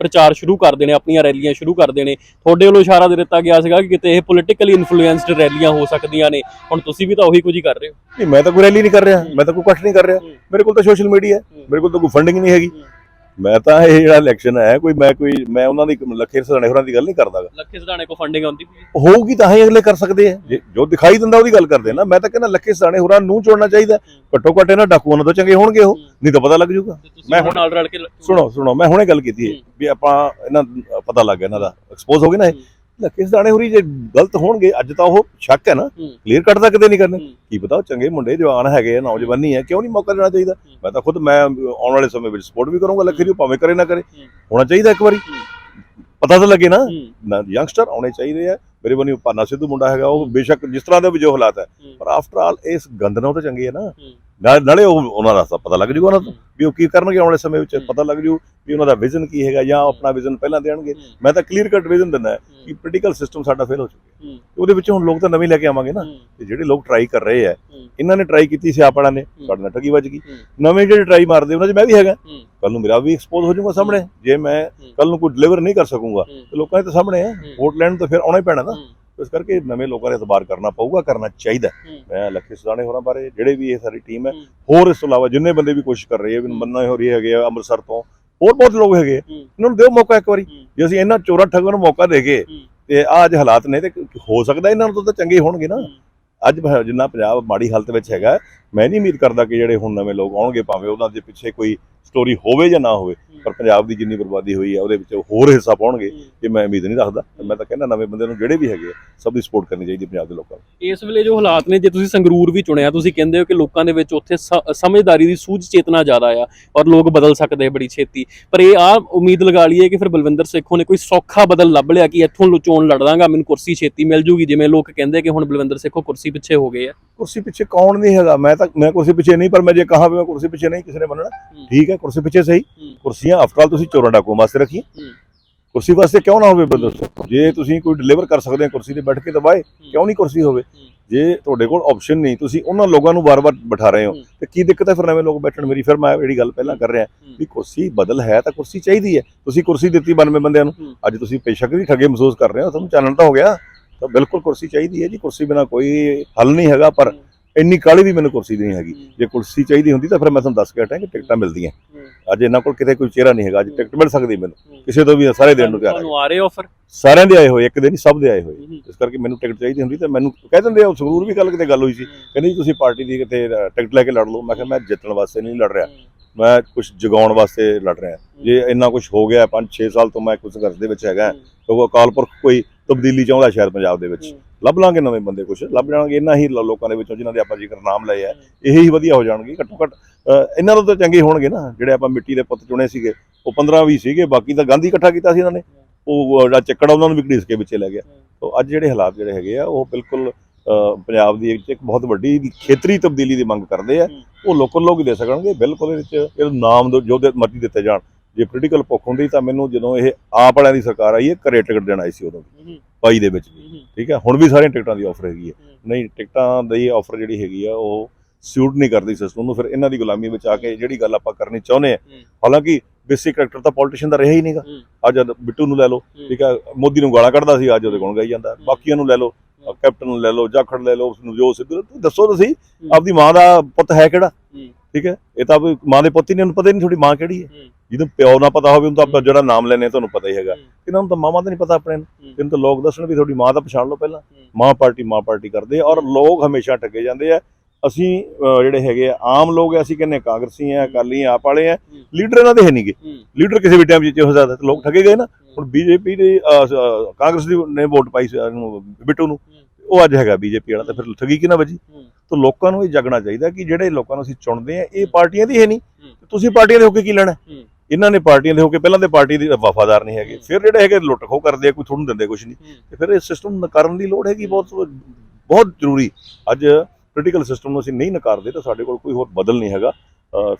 ਪ੍ਰਚਾਰ ਸ਼ੁਰੂ ਕਰਦੇ ਨੇ ਆਪਣੀਆਂ ਰੈਲੀਆਂ ਸ਼ੁਰੂ ਕਰਦੇ ਨੇ ਤੁਹਾਡੇ ਵੱਲੋਂ ਇਸ਼ਾਰਾ ਦੇ ਦਿੱਤਾ ਗਿਆ ਸੀਗਾ ਕਿ ਕਿਤੇ ਇਹ ਪੋਲੀਟੀਕਲੀ ਇਨਫਲੂਐਂਸਡ ਰੈਲੀਆਂ ਹੋ ਸਕਦੀਆਂ ਨੇ ਹੁਣ ਤੁਸੀਂ ਵੀ ਤਾਂ ਉਹੀ ਕੁਝ ਹੀ ਕਰ ਰਹੇ ਹੋ ਨਹੀਂ ਮੈਂ ਤਾਂ ਕੋਈ ਰੈਲੀ ਨਹੀਂ ਕਰ ਰਿਹਾ ਮੈਂ ਤਾਂ ਕੋਈ ਇਕੱਠ ਨਹੀਂ ਕਰ ਰਿਹਾ। ਮੇਰੇ ਕੋਲ ਤਾਂ ਸੋਸ਼ਲ ਮੀਡੀਆ ਹੈ। ਮੇਰੇ ਕੋਲ ਤਾਂ ਕੋਈ ਫੰਡਿੰਗ ਨਹੀਂ ਹੈਗੀ। ਮੈਂ ਤਾਂ ਇਹ ਜਿਹੜਾ ਇਲੈਕਸ਼ਨ ਹੈ ਕੋਈ ਮੈਂ ਕੋਈ ਮੈਂ ਉਹਨਾਂ ਦੀ ਲੱਖੇ ਸਦਾਣੇ ਹੋਰਾਂ ਦੀ ਗੱਲ ਨਹੀਂ ਕਰਦਾ। ਲੱਖੇ ਸਿਧਾਣੇ ਕੋ ਫੰਡਿੰਗ ਆਉਂਦੀ। ਹੋਊਗੀ ਤਾਂ ਹੀ ਅਗਲੇ ਕਰ ਸਕਦੇ ਆ। ਜੇ- ਦਿਖਾਈ ਦਿੰਦਾ ਉਹਦੀ ਗੱਲ ਕਰਦੇ ਨਾ। ਮੈਂ ਤਾਂ ਕਹਿੰਦਾ ਲੱਖੇ ਸਦਾਣੇ ਹੋਰਾਂ ਨੂੰ ਚੋੜਨਾ ਚਾਹੀਦਾ। ਘੱਟੋ ਘੱਟ ਇਹਨਾਂ ਡਾਕੂਆਂ ਤੋਂ ਚੰਗੇ ਹੋਣਗੇ ਉਹ। ਨਹੀਂ ਤਾਂ ਪਤਾ ਲੱਗ ਜਾਊਗਾ। ਮੈਂ ਹੁਣ ਨਾਲ ਰਲ ਕੇ ਸੁਣੋ ਸੁਣੋ ਮੈਂ ਹੁਣੇ ਗੱਲ ਕੀਤੀ ਹੈ। ਵੀ ਆਪਾਂ ਇਹਨਾਂ ਪਤਾ ਲੱਗ ਗਿਆ ਇਹਨਾਂ ਦਾ। ਐਕਸਪੋਜ਼ ਹੋ ਗਿਆ ਨਾ ਇਹ। ਹੂੰ। ਲੱਖੇ ਸਦਾਣੇ ਹੋਰੀ ਜੇ ਗਲਤ ਹੋਣਗੇ ਅੱਜ ਤਾਂ ਉਹ ਸ਼ੱਕ ਹੈ ਨਾ ਹੂੰ। ਕਲੀਅਰ ਕੱਟ ਤਾਂ ਕਿਤੇ ਨਹੀਂ ਕਰਨੇ ਹੂੰ। ਕੀ ਪਤਾ ਉਹ ਚੰਗੇ ਮੁੰਡੇ ਜਵਾਨ ਹੈਗੇ ਆ ਨੌਜਵਾਨੀ ਹੈ ਕਿਉਂ ਨਹੀਂ ਮੌਕਾ ਦੇਣਾ ਚਾਹੀਦਾ ਮੈਂ ਤਾਂ ਖੁਦ ਮੈਂ ਆਉਣ ਵਾਲੇ ਸਮੇਂ ਵਿੱਚ ਸਪੋਰਟ ਵੀ ਕਰੂੰਗਾ ਲੱਖੇ ਦੀ ਭਾਵੇਂ ਕਰੇ ਨਾ ਕਰੇ ਹੂੰ। ਹੋਣਾ ਚਾਹੀਦਾ ਇੱਕ ਵਾਰੀ ਹੂੰ। ਪਤਾ ਤਾਂ ਲੱਗੇ ਨਾ ਹੂੰ। ਯੰਗਸਟਰ ਆਉਣੇ ਚਾਹੀਦੇ ਆ ਮੇਰੇ ਬਣੀ ਪਾਨਾ ਸਿੱਧੂ ਮੁੰਡਾ ਹੈਗਾ ਉਹ ਬੇਸ਼ੱਕ ਜਿਸ ਤਰ੍ਹਾਂ ਦੇ ਵੀ ਜੋ ਹਾਲਾਤ ਹੈ ਹੂੰ। ਪਰ ਆਫਟਰ ਆਲ ਇਸ ਗੰਦ ਨਾਲੋਂ ਤਾਂ ਚੰਗੇ ਆ ਨਾ ਹੂੰ। ਨਾਲ- ਉਹ ਉਹਨਾਂ ਦਾ ਪਤਾ ਲੱਗ ਜੂਗਾ ਉਹਨਾਂ ਤੋਂ ਹੂੰ। ਵੀ ਉਹ ਕੀ ਕਰਨਗੇ ਆਉਣ ਵਾਲੇ ਸਮੇਂ ਵਿੱਚ। ਪਤਾ ਲੱਗ ਜੂ ਵੀ ਉਹਨਾਂ ਦਾ ਵਿਜ਼ਨ ਕੀ ਹੈਗਾ ਜਾਂ ਆਪਣਾ ਵਿਜ਼ਨ ਪਹਿਲਾਂ ਦੇਣਗੇ। ਮੈਂ ਤਾਂ ਕਲੀਅਰ ਕੱਟ ਵਿਜ਼ਨ ਦਿੰਦਾ ਕਿ ਪੋਲੀਟੀਕਲ ਸਿਸਟਮ ਸਾਡਾ ਫੇਲ ਹੋ ਚੁੱਕਿਆ ਉਹਦੇ ਵਿੱਚ ਹੁਣ ਲੋਕ ਤਾਂ ਨਵੇਂ ਲੈ ਕੇ ਆਵਾਂਗੇ ਨਾ। ਤੇ ਜਿਹੜੇ ਲੋਕ ਟਰਾਈ ਕਰ ਰਹੇ ਆ ਹੂੰ। ਇਹਨਾਂ ਨੇ ਟਰਾਈ ਕੀਤੀ ਸੀ ਆਪਣਾ ਨੇ। ਸਾਡੇ ਨਾਲ ਠੱਗੀ ਵੱਜ ਗਈ। ਨਵੇਂ ਜਿਹੜੇ ਟਰਾਈ ਮਾਰਦੇ ਉਹਨਾਂ 'ਚ ਮੈਂ ਵੀ ਹੈਗਾ। ਕੱਲ ਨੂੰ ਮੇਰਾ ਵੀ ਐਕਸਪੋਜ਼ ਹੋ ਜਾਊਗਾ ਸਾਹਮਣੇ ਜੇ ਮੈਂ। ਕੱਲ ਨੂੰ ਕੋਈ ਡਿਲੀਵਰ ਨਹੀਂ ਕਰ ਸਕੂੰਗਾ। ਤੇ ਲੋਕਾਂ ਦੇ ਤਾਂ ਸਾਹਮਣੇ ਹੂੰ। ਵੋਟ ਲੈਣ ਨੂੰ ਤਾਂ ਫਿਰ ਆਉਣਾ ਹੀ ਪੈਣਾ ਨਾ। ਇਸ ਕਰਕੇ ਨਵੇਂ ਲੋਕਾਂ ਦਾ ਇਤਬਾਰ ਕਰਨਾ ਪਊਗਾ ਕਰਨਾ ਚਾਹੀਦਾ। ਮੈਂ ਲੱਖੀ ਸੁਦਾਣੇ ਹੋਰਾਂ ਬਾਰੇ ਜਿਹੜੇ ਵੀ ਇਹ ਸਾਰੀ ਟੀਮ ਹੈ। ਹੋਰ ਇਸ ਤੋਂ ਇਲਾਵਾ ਜਿੰਨੇ ਬੰਦੇ ਵੀ ਕੋਸ਼ਿਸ਼ ਕਰ ਰਹੇ ਆ ਮੰਨਾ ਹੋ ਰਹੀ ਹੈਗੇ ਆ ਅੰਮ੍ਰਿਤਸਰ ਤੋਂ ਹੋਰ ਬਹੁਤ ਲੋਕ ਹੈਗੇ। ਇਹਨਾਂ ਨੂੰ ਦਿਓ ਮੌਕਾ ਇੱਕ ਵਾਰੀ। ਜੇ ਅਸੀਂ ਇਹਨਾਂ ਚੋਰਾਂ ਠੱਗਾਂ ਨੂੰ ਮੌਕਾ ਦੇ ਕੇ। ਤੇ ਆ ਅੱਜ ਹਾਲਾਤ ਨੇ ਤੇ ਹੋ ਸਕਦਾ ਇਹਨਾਂ ਨੂੰ ਤਾਂ ਚੰਗੇ ਹੋਣਗੇ ਨਾ। ਅੱਜ ਜਿੰਨਾ ਪੰਜਾਬ ਮਾੜੀ ਹਾਲਤ ਵਿੱਚ ਹੈਗਾ ਮੈਂ ਨਹੀਂ ਉਮੀਦ ਕਰਦਾ ਕਿ ਜਿਹੜੇ ਹੁਣ ਨਵੇਂ ਲੋਕ ਆਉਣਗੇ ਭਾਵੇਂ ਉਹਨਾਂ ਦੇ ਪਿੱਛੇ ਕੋਈ ਸਟੋਰੀ ਹੋਵੇ ਜਾਂ ਨਾ ਹੋਵੇ ਪਰ ਪੰਜਾਬ ਦੀ ਜਿੰਨੀ ਬਰਬਾਦੀ ਹੋਈ ਹੈ ਉਹਦੇ ਵਿੱਚ ਹੋਰ ਹਿੱਸਾ ਪਾਉਣਗੇ ਇਹ ਮੈਂ ਉਮੀਦ ਨਹੀਂ ਰੱਖਦਾ। ਮੈਂ ਤਾਂ ਕਹਿੰਦਾ ਨਵੇਂ ਬੰਦੇ ਨੂੰ ਜਿਹੜੇ ਵੀ ਹੈਗੇ ਸਭ ਦੀ ਸਪੋਰਟ ਕਰਨੀ ਚਾਹੀਦੀ ਪੰਜਾਬ ਦੇ ਲੋਕਾਂ ਨੂੰ। ਇਸ ਵੇਲੇ ਜੋ ਹਾਲਾਤ ਨੇ ਜੇ ਤੁਸੀਂ ਸੰਗਰੂਰ ਵੀ ਚੁਣਿਆ ਤੁਸੀਂ ਕਹਿੰਦੇ ਹੋ ਕਿ ਲੋਕਾਂ ਦੇ ਵਿੱਚ ਉੱਥੇ ਸਮਝਦਾਰੀ ਦੀ ਸੂਝ ਚੇਤਨਾ ਜ਼ਿਆਦਾ ਆ ਔਰ ਲੋਕ ਬਦਲ ਸਕਦੇ ਬੜੀ ਛੇਤੀ। ਪਰ ਇਹ ਆ ਉਮੀਦ ਲਗਾ ਲਈਏ ਕਿ ਫਿਰ ਬਲਵਿੰਦਰ ਸੇਖੋਂ ਨੇ ਕੋਈ ਸੌਖਾ ਬਦਲ ਲੱਭ ਲਿਆ ਕਿ ਇੱਥੋਂ ਚੋਣ ਲੜ ਦਾਂਗਾ ਮੈਨੂੰ ਕੁਰਸੀ ਛੇਤੀ ਮਿਲ ਜੂਗੀ ਜਿਵੇਂ ਲੋਕ ਕਹਿੰਦੇ ਕਿ ਹੁਣ ਬਲਵਿੰਦਰ ਸੇਖੋਂ ਕੁਰਸੀ ਪਿੱਛੇ ਹੋ ਗਏ ਆ। ਕੁਰਸੀ ਪਿੱਛੇ ਕੌਣ ਨਹੀਂ ਹੈਗਾ? ਮੈਂ ਤਾਂ ਮੈਂ ਕੁਰਸੀ ਪਿੱਛੇ ਨਹੀਂ ਪਰ ਮੈਂ ਜੇ ਕਹਾਂ ਵੀ ਮੈਂ ਕੁਰਸੀ ਪਿੱਛੇ ਨਹੀਂ ਕਿਸੇ ਨੇ ਮੰਨਣਾ ਹੂੰ। ਠੀਕ ਹੈ ਕੁਰਸੀ ਪਿੱਛੇ ਸਹੀ। ਕੁਰਸੀਆਂ ਆਫਟਰ ਆਲ ਤੁਸੀਂ ਚੋਰਾਂ ਡਾਕੂ ਵਾਸਤੇ ਰੱਖੀ। ਕੁਰਸੀ ਵਾਸਤੇ ਕਿਉਂ ਨਾ ਹੋਵੇ ਬਦੋਸਤੋ ਜੇ ਤੁਸੀਂ ਕੋਈ ਡਿਲੀਵਰ ਕਰ ਸਕਦੇ ਹੋ ਕੁਰਸੀ ਤੇ ਬੈਠ ਕੇ ਦਬਾਏ ਕਿਉਂ ਨਹੀਂ ਕੁਰਸੀ ਹੋਵੇ? ਜੇ ਤੁਹਾਡੇ ਕੋਲ ਆਪਸ਼ਨ ਨਹੀਂ ਤੁਸੀਂ ਉਹਨਾਂ ਲੋਕਾਂ ਨੂੰ ਵਾਰ-ਵਾਰ ਬਿਠਾ ਰਹੇ ਹੋ। ਤੇ ਕੀ ਦਿੱਕਤ ਹੈ ਫਿਰ ਨਵੇਂ ਲੋਕ ਬੈਠਣ? ਮੇਰੀ ਫਿਰ ਮੈਂ ਜਿਹੜੀ ਗੱਲ ਪਹਿਲਾਂ ਕਰ ਰਿਹਾ। ਵੀ ਕੁਰਸੀ ਬਦਲ ਹੈ ਤਾਂ ਕੁਰਸੀ ਚਾਹੀਦੀ ਹੈ। ਤੁਸੀਂ ਕੁਰਸੀ ਦਿੱਤੀ 92 ਬੰਦਿਆਂ ਨੂੰ। ਅੱਜ ਤੁਸੀਂ ਬੇਸ਼ੱਕ ਵੀ ਠੱਗੇ ਮਹਿਸੂਸ ਕਰ ਰਹੇ ਹੋ ਤੁਹਾਨੂੰ ਚਾਨਣ ਤਾਂ ਹੋ ਗਿਆ। ਤਾਂ ਬਿਲਕੁਲ ਕੁਰਸੀ ਚਾਹੀਦੀ ਹੈ ਜੀ ਕੁਰਸੀ ਬਿਨਾ ਕੋਈ ਹੱਲ ਨਹੀਂ ਹੈਗਾ ਪਰ ਇੰਨੀ ਕਾਲੀ ਵੀ ਮੈਨੂੰ ਕੁਰਸੀ ਦੀ ਨਹੀਂ ਹੈਗੀ। ਜੇ ਕੁਰਸੀ ਚਾਹੀਦੀ ਹੁੰਦੀ ਤਾਂ ਫਿਰ ਮੈਂ ਤੁਹਾਨੂੰ ਦੱਸ ਕੇ ਹਟਾਂ ਕਿ ਟਿਕਟਾਂ ਮਿਲਦੀਆਂ। ਅੱਜ ਇਹਨਾਂ ਕੋਲ ਕਿਤੇ ਕੋਈ ਚਿਹਰਾ ਨਹੀਂ ਹੈਗਾ ਅੱਜ ਟਿਕਟ ਮਿਲ ਸਕਦੀ ਮੈਨੂੰ। ਕਿਸੇ ਤੋਂ ਵੀ ਸਾਰੇ ਦੇਣ ਨੂੰ ਤਿਆਰ ਹੈ ਤੁਹਾਨੂੰ ਆ ਰਹੇ ਆਫਰ ਸਾਰਿਆਂ ਦੇ ਆਏ ਹੋਏ ਇੱਕ ਦੇ ਨਹੀਂ ਸਭ ਦੇ ਆਏ ਹੋਏ। ਇਸ ਕਰਕੇ ਮੈਨੂੰ ਟਿਕਟ ਚਾਹੀਦੀ ਹੁੰਦੀ ਤਾਂ ਮੈਨੂੰ ਕਹਿ ਦਿੰਦੇ ਆ ਸੰਗਰੂਰ ਵੀ ਕੱਲ ਕਿਤੇ ਗੱਲ ਹੋਈ ਸੀ। ਕਹਿੰਦੇ ਜੀ ਤੁਸੀਂ ਪਾਰਟੀ ਦੀ ਕਿਤੇ ਟਿਕਟ ਲੈ ਕੇ ਲੜ ਲਓ। ਮੈਂ ਕਿਹਾ ਮੈਂ ਜਿੱਤਣ ਵਾਸਤੇ ਨਹੀਂ ਲੜ ਰਿਹਾ। ਮੈਂ ਕੁਝ ਜਗਾਉਣ ਵਾਸਤੇ ਲੜ ਰਿਹਾ। ਜੇ ਇੰਨਾ ਕੁਝ ਹੋ ਗਿਆ 5-6 ਸਾਲ ਤੋਂ ਮੈਂ ਕੁਝ ਸੰਘਰਸ਼ ਦੇ ਵਿੱਚ ਹੈਗਾ ਕਿਉਂਕਿ ਅਕਾਲ ਪੁਰਖ ਕੋਈ ਤਬਦੀਲੀ ਚਾਹੁੰਦਾ ਸ਼ਾਇਦ ਪੰਜਾਬ ਦੇ ਵਿੱਚ। ਲੱਭ ਲਾਂਗੇ ਨਵੇਂ ਬੰਦੇ ਕੁਝ ਲੱਭ ਜਾਣਗੇ ਇਹਨਾਂ ਹੀ ਲੋਕਾਂ ਦੇ ਵਿੱਚੋਂ ਜਿਨ੍ਹਾਂ ਦੇ ਆਪਾਂ ਜ਼ਿਕਰ ਨਾਮ ਲਏ ਆ ਇਹੀ ਵਧੀਆ ਹੋ ਜਾਣਗੇ ਘੱਟੋ ਘੱਟ ਇਹਨਾਂ ਤੋਂ ਤਾਂ ਚੰਗੇ ਹੋਣਗੇ ਨਾ ਜਿਹੜੇ ਆਪਾਂ ਮਿੱਟੀ ਦੇ ਪੁੱਤ ਚੁਣੇ ਸੀਗੇ ਉਹ 15 20 ਸੀਗੇ ਬਾਕੀ ਤਾਂ ਗਾਂਧੀ ਇਕੱਠਾ ਕੀਤਾ ਸੀ ਇਹਨਾਂ ਨੇ। ਉਹ ਜਿਹੜਾ ਚੱਕੜ ਉਹਨਾਂ ਨੂੰ ਵੀ ਘੜੀਸ ਕੇ ਵਿੱਚੇ ਲੈ ਗਿਆ। ਤੋਂ ਅੱਜ ਜਿਹੜੇ ਹਾਲਾਤ ਜਿਹੜੇ ਹੈਗੇ ਆ ਉਹ ਬਿਲਕੁਲ ਪੰਜਾਬ ਦੀ ਇੱਕ ਇੱਕ ਬਹੁਤ ਵੱਡੀ ਖੇਤਰੀ ਤਬਦੀਲੀ ਦੀ ਮੰਗ ਕਰਦੇ ਆ। ਉਹ ਲੋਕਲ ਲੋਕ ਹੀ ਦੇ ਸਕਣਗੇ ਬਿਲਕੁਲ ਇਹਦੇ ਵਿੱਚ ਇਹਨੂੰ ਨਾਮ ਜੋ ਮਰਜ਼ੀ ਦਿੱਤੇ ਜਾਣ। ਜੇ ਪੋਲੀਟੀਕਲ ਪੱਖ ਹੁੰਦੀ ਤਾਂ ਮੈਨੂੰ ਜਦੋਂ ਇਹ ਆਪ ਵਾਲਿਆਂ ਦੀ ਸਰਕਾਰ ਆਈ ਹੈ ਘਰੇ ਟਿਕਟ ਦੇਣ ਆਈ ਸੀ ਉਦੋਂ 22 ਦੇ ਵਿੱਚ ਠੀਕ ਹੈ ਹੁਣ ਵੀ ਸਾਰੀਆਂ ਟਿਕਟਾਂ ਦੀ ਆਫਰ ਹੈਗੀ ਹੈ। ਨਹੀਂ ਟਿਕਟਾਂ ਦੀ ਆਫਰ ਜਿਹੜੀ ਹੈਗੀ ਆ ਉਹ ਸੂਟ ਨਹੀਂ ਕਰਦੀ ਸਿਸਟਮ ਨੂੰ ਫਿਰ ਇਹਨਾਂ ਦੀ ਗੁਲਾਮੀ ਵਿੱਚ ਆ ਕੇ ਜਿਹੜੀ ਗੱਲ ਆਪਾਂ ਕਰਨੀ ਚਾਹੁੰਦੇ ਆ ਹਾਲਾਂਕਿ ਬੇਸਿਕ ਕੈਰੈਕਟਰ ਤਾਂ ਪੋਲੀਟੀਸ਼ੀਅਨ ਦਾ ਰਿਹਾ ਹੀ ਨਹੀਂਗਾ। ਅੱਜ ਬਿੱਟੂ ਨੂੰ ਲੈ ਲਓ ਠੀਕ ਹੈ ਮੋਦੀ ਨੂੰ ਗਾਲਾਂ ਕੱਢਦਾ ਸੀ ਅੱਜ ਉਹਦੇ ਕੋਲ ਗਾਈ ਜਾਂਦਾ। ਬਾਕੀਆਂ ਨੂੰ ਲੈ ਲਓ ਕੈਪਟਨ ਨੂੰ ਲੈ ਲਓ ਜਾਖੜ ਲੈ ਲਓ ਉਸ ਨੂੰ ਜੋ ਸਿੱਧੂ ਦੱਸੋ ਤੁਸੀਂ ਆਪਦੀ ਮਾਂ ਦਾ ਪੁੱਤ ਹੈ ਕਿਹੜਾ। ਠੀਕ ਹੈ? ਇਹ ਤਾਂ ਮਾਂ ਦੇ ਪੁੱਤ ਹੀ ਨਹੀਂ ਉਹਨੂੰ ਪਤਾ ਹੀ ਨਹੀਂ ਤੁਹਾਡੀ ਮਾਂ ਕਿਹੜੀ ਹੈ। ਜਿਹਨੂੰ ਪਿਓ ਨਾ ਪਤਾ ਹੋਵੇ ਉਹਨੂੰ ਤਾਂ ਜਿਹੜਾ ਨਾਮ ਲੈਨੇ ਤੁਹਾਨੂੰ ਪਤਾ ਹੀ ਹੈਗਾ। ਇਹਨਾਂ ਨੂੰ ਤਾਂ ਮਾਵਾਂ ਦਾ ਨਹੀਂ ਪਤਾ ਆਪਣੇ ਨੂੰ। ਇਹਨਾਂ ਤਾਂ ਲੋਕ ਦੱਸਣ ਵੀ ਤੁਹਾਡੀ ਮਾਂ ਦਾ ਪਛਾਣ ਲਓ ਪਹਿਲਾਂ। ਮਾਂ ਪਾਰਟੀ ਮਾਂ ਪਾਰਟੀ ਕਰਦੇ ਔਰ ਲੋਕ ਹਮੇਸ਼ਾ ਠੱਗੇ ਜਾਂਦੇ ਆ। ਅਸੀਂ ਜਿਹੜੇ ਹੈਗੇ ਆ ਆਮ ਲੋਕ ਅਸੀਂ ਕਹਿੰਦੇ ਕਾਂਗਰਸੀ ਆ ਅਕਾਲੀ ਆ ਆਪ ਵਾਲੇ ਆ। ਲੀਡਰ ਇਹਨਾਂ ਦੇ ਹੈ ਨਹੀਂਗੇ ਲੀਡਰ ਕਿਸੇ ਵੀ ਟਾਈਮ ਜਿੱਤੇ ਹੋ ਸਕਦਾ ਤੇ ਲੋਕ ਠੱਗੇ ਗਏ ਨਾ। ਹੁਣ ਬੀਜੇਪੀ ਦੇ ਕਾਂਗਰਸ ਦੀ ਨੇ ਵੋਟ ਪਾਈ ਬਿੱਟੂ ਨੂੰ। ਉਹ ਅੱਜ ਹੈਗਾ ਬੀਜੇਪੀ ਵਾਲਾ ਤੇ ਫਿਰ ਠੱਗੀ ਕਿਹਨਾਂ ਵੱਜੀ? ਤਾਂ ਲੋਕਾਂ ਨੂੰ ਇਹ ਜਾਗਣਾ ਚਾਹੀਦਾ ਕਿ ਜਿਹੜੇ ਲੋਕਾਂ ਨੂੰ ਅਸੀਂ ਚੁਣਦੇ ਆ ਇਹ ਪਾਰਟੀਆਂ ਦੀ ਹੈ ਨਹੀਂ। ਤੁਸੀਂ ਪਾਰਟੀਆਂ ਦੇ ਹੋ ਕੇ ਕੀ ਲੈਣਾ। ਇਹਨਾਂ ਨੇ ਪਾਰਟੀਆਂ ਦੇ ਹੋ ਕੇ ਪਹਿਲਾਂ ਦੇ ਪਾਰਟੀ ਦੇ ਵਫਾਦਾਰ ਨਹੀਂ ਹੈਗੇ। ਫਿਰ ਜਿਹੜੇ ਹੈਗੇ ਲੁੱਟ ਖੋ ਕਰਦੇ ਆ ਕੋਈ ਤੁਹਾਨੂੰ ਦਿੰਦੇ ਕੁਝ ਨਹੀਂ। ਤੇ ਫਿਰ ਇਹ ਸਿਸਟਮ ਨਕਾਰਨ ਦੀ ਲੋੜ ਹੈਗੀ ਬਹੁਤ ਬਹੁਤ ਜ਼ਰੂਰੀ। ਅੱਜ ਪੋਲੀਟੀਕਲ ਸਿਸਟਮ ਨੂੰ ਅਸੀਂ ਨਹੀਂ ਨਕਾਰਦੇ ਤਾਂ ਸਾਡੇ ਕੋਲ ਕੋਈ ਹੋਰ ਬਦਲ ਨਹੀਂ ਹੈਗਾ।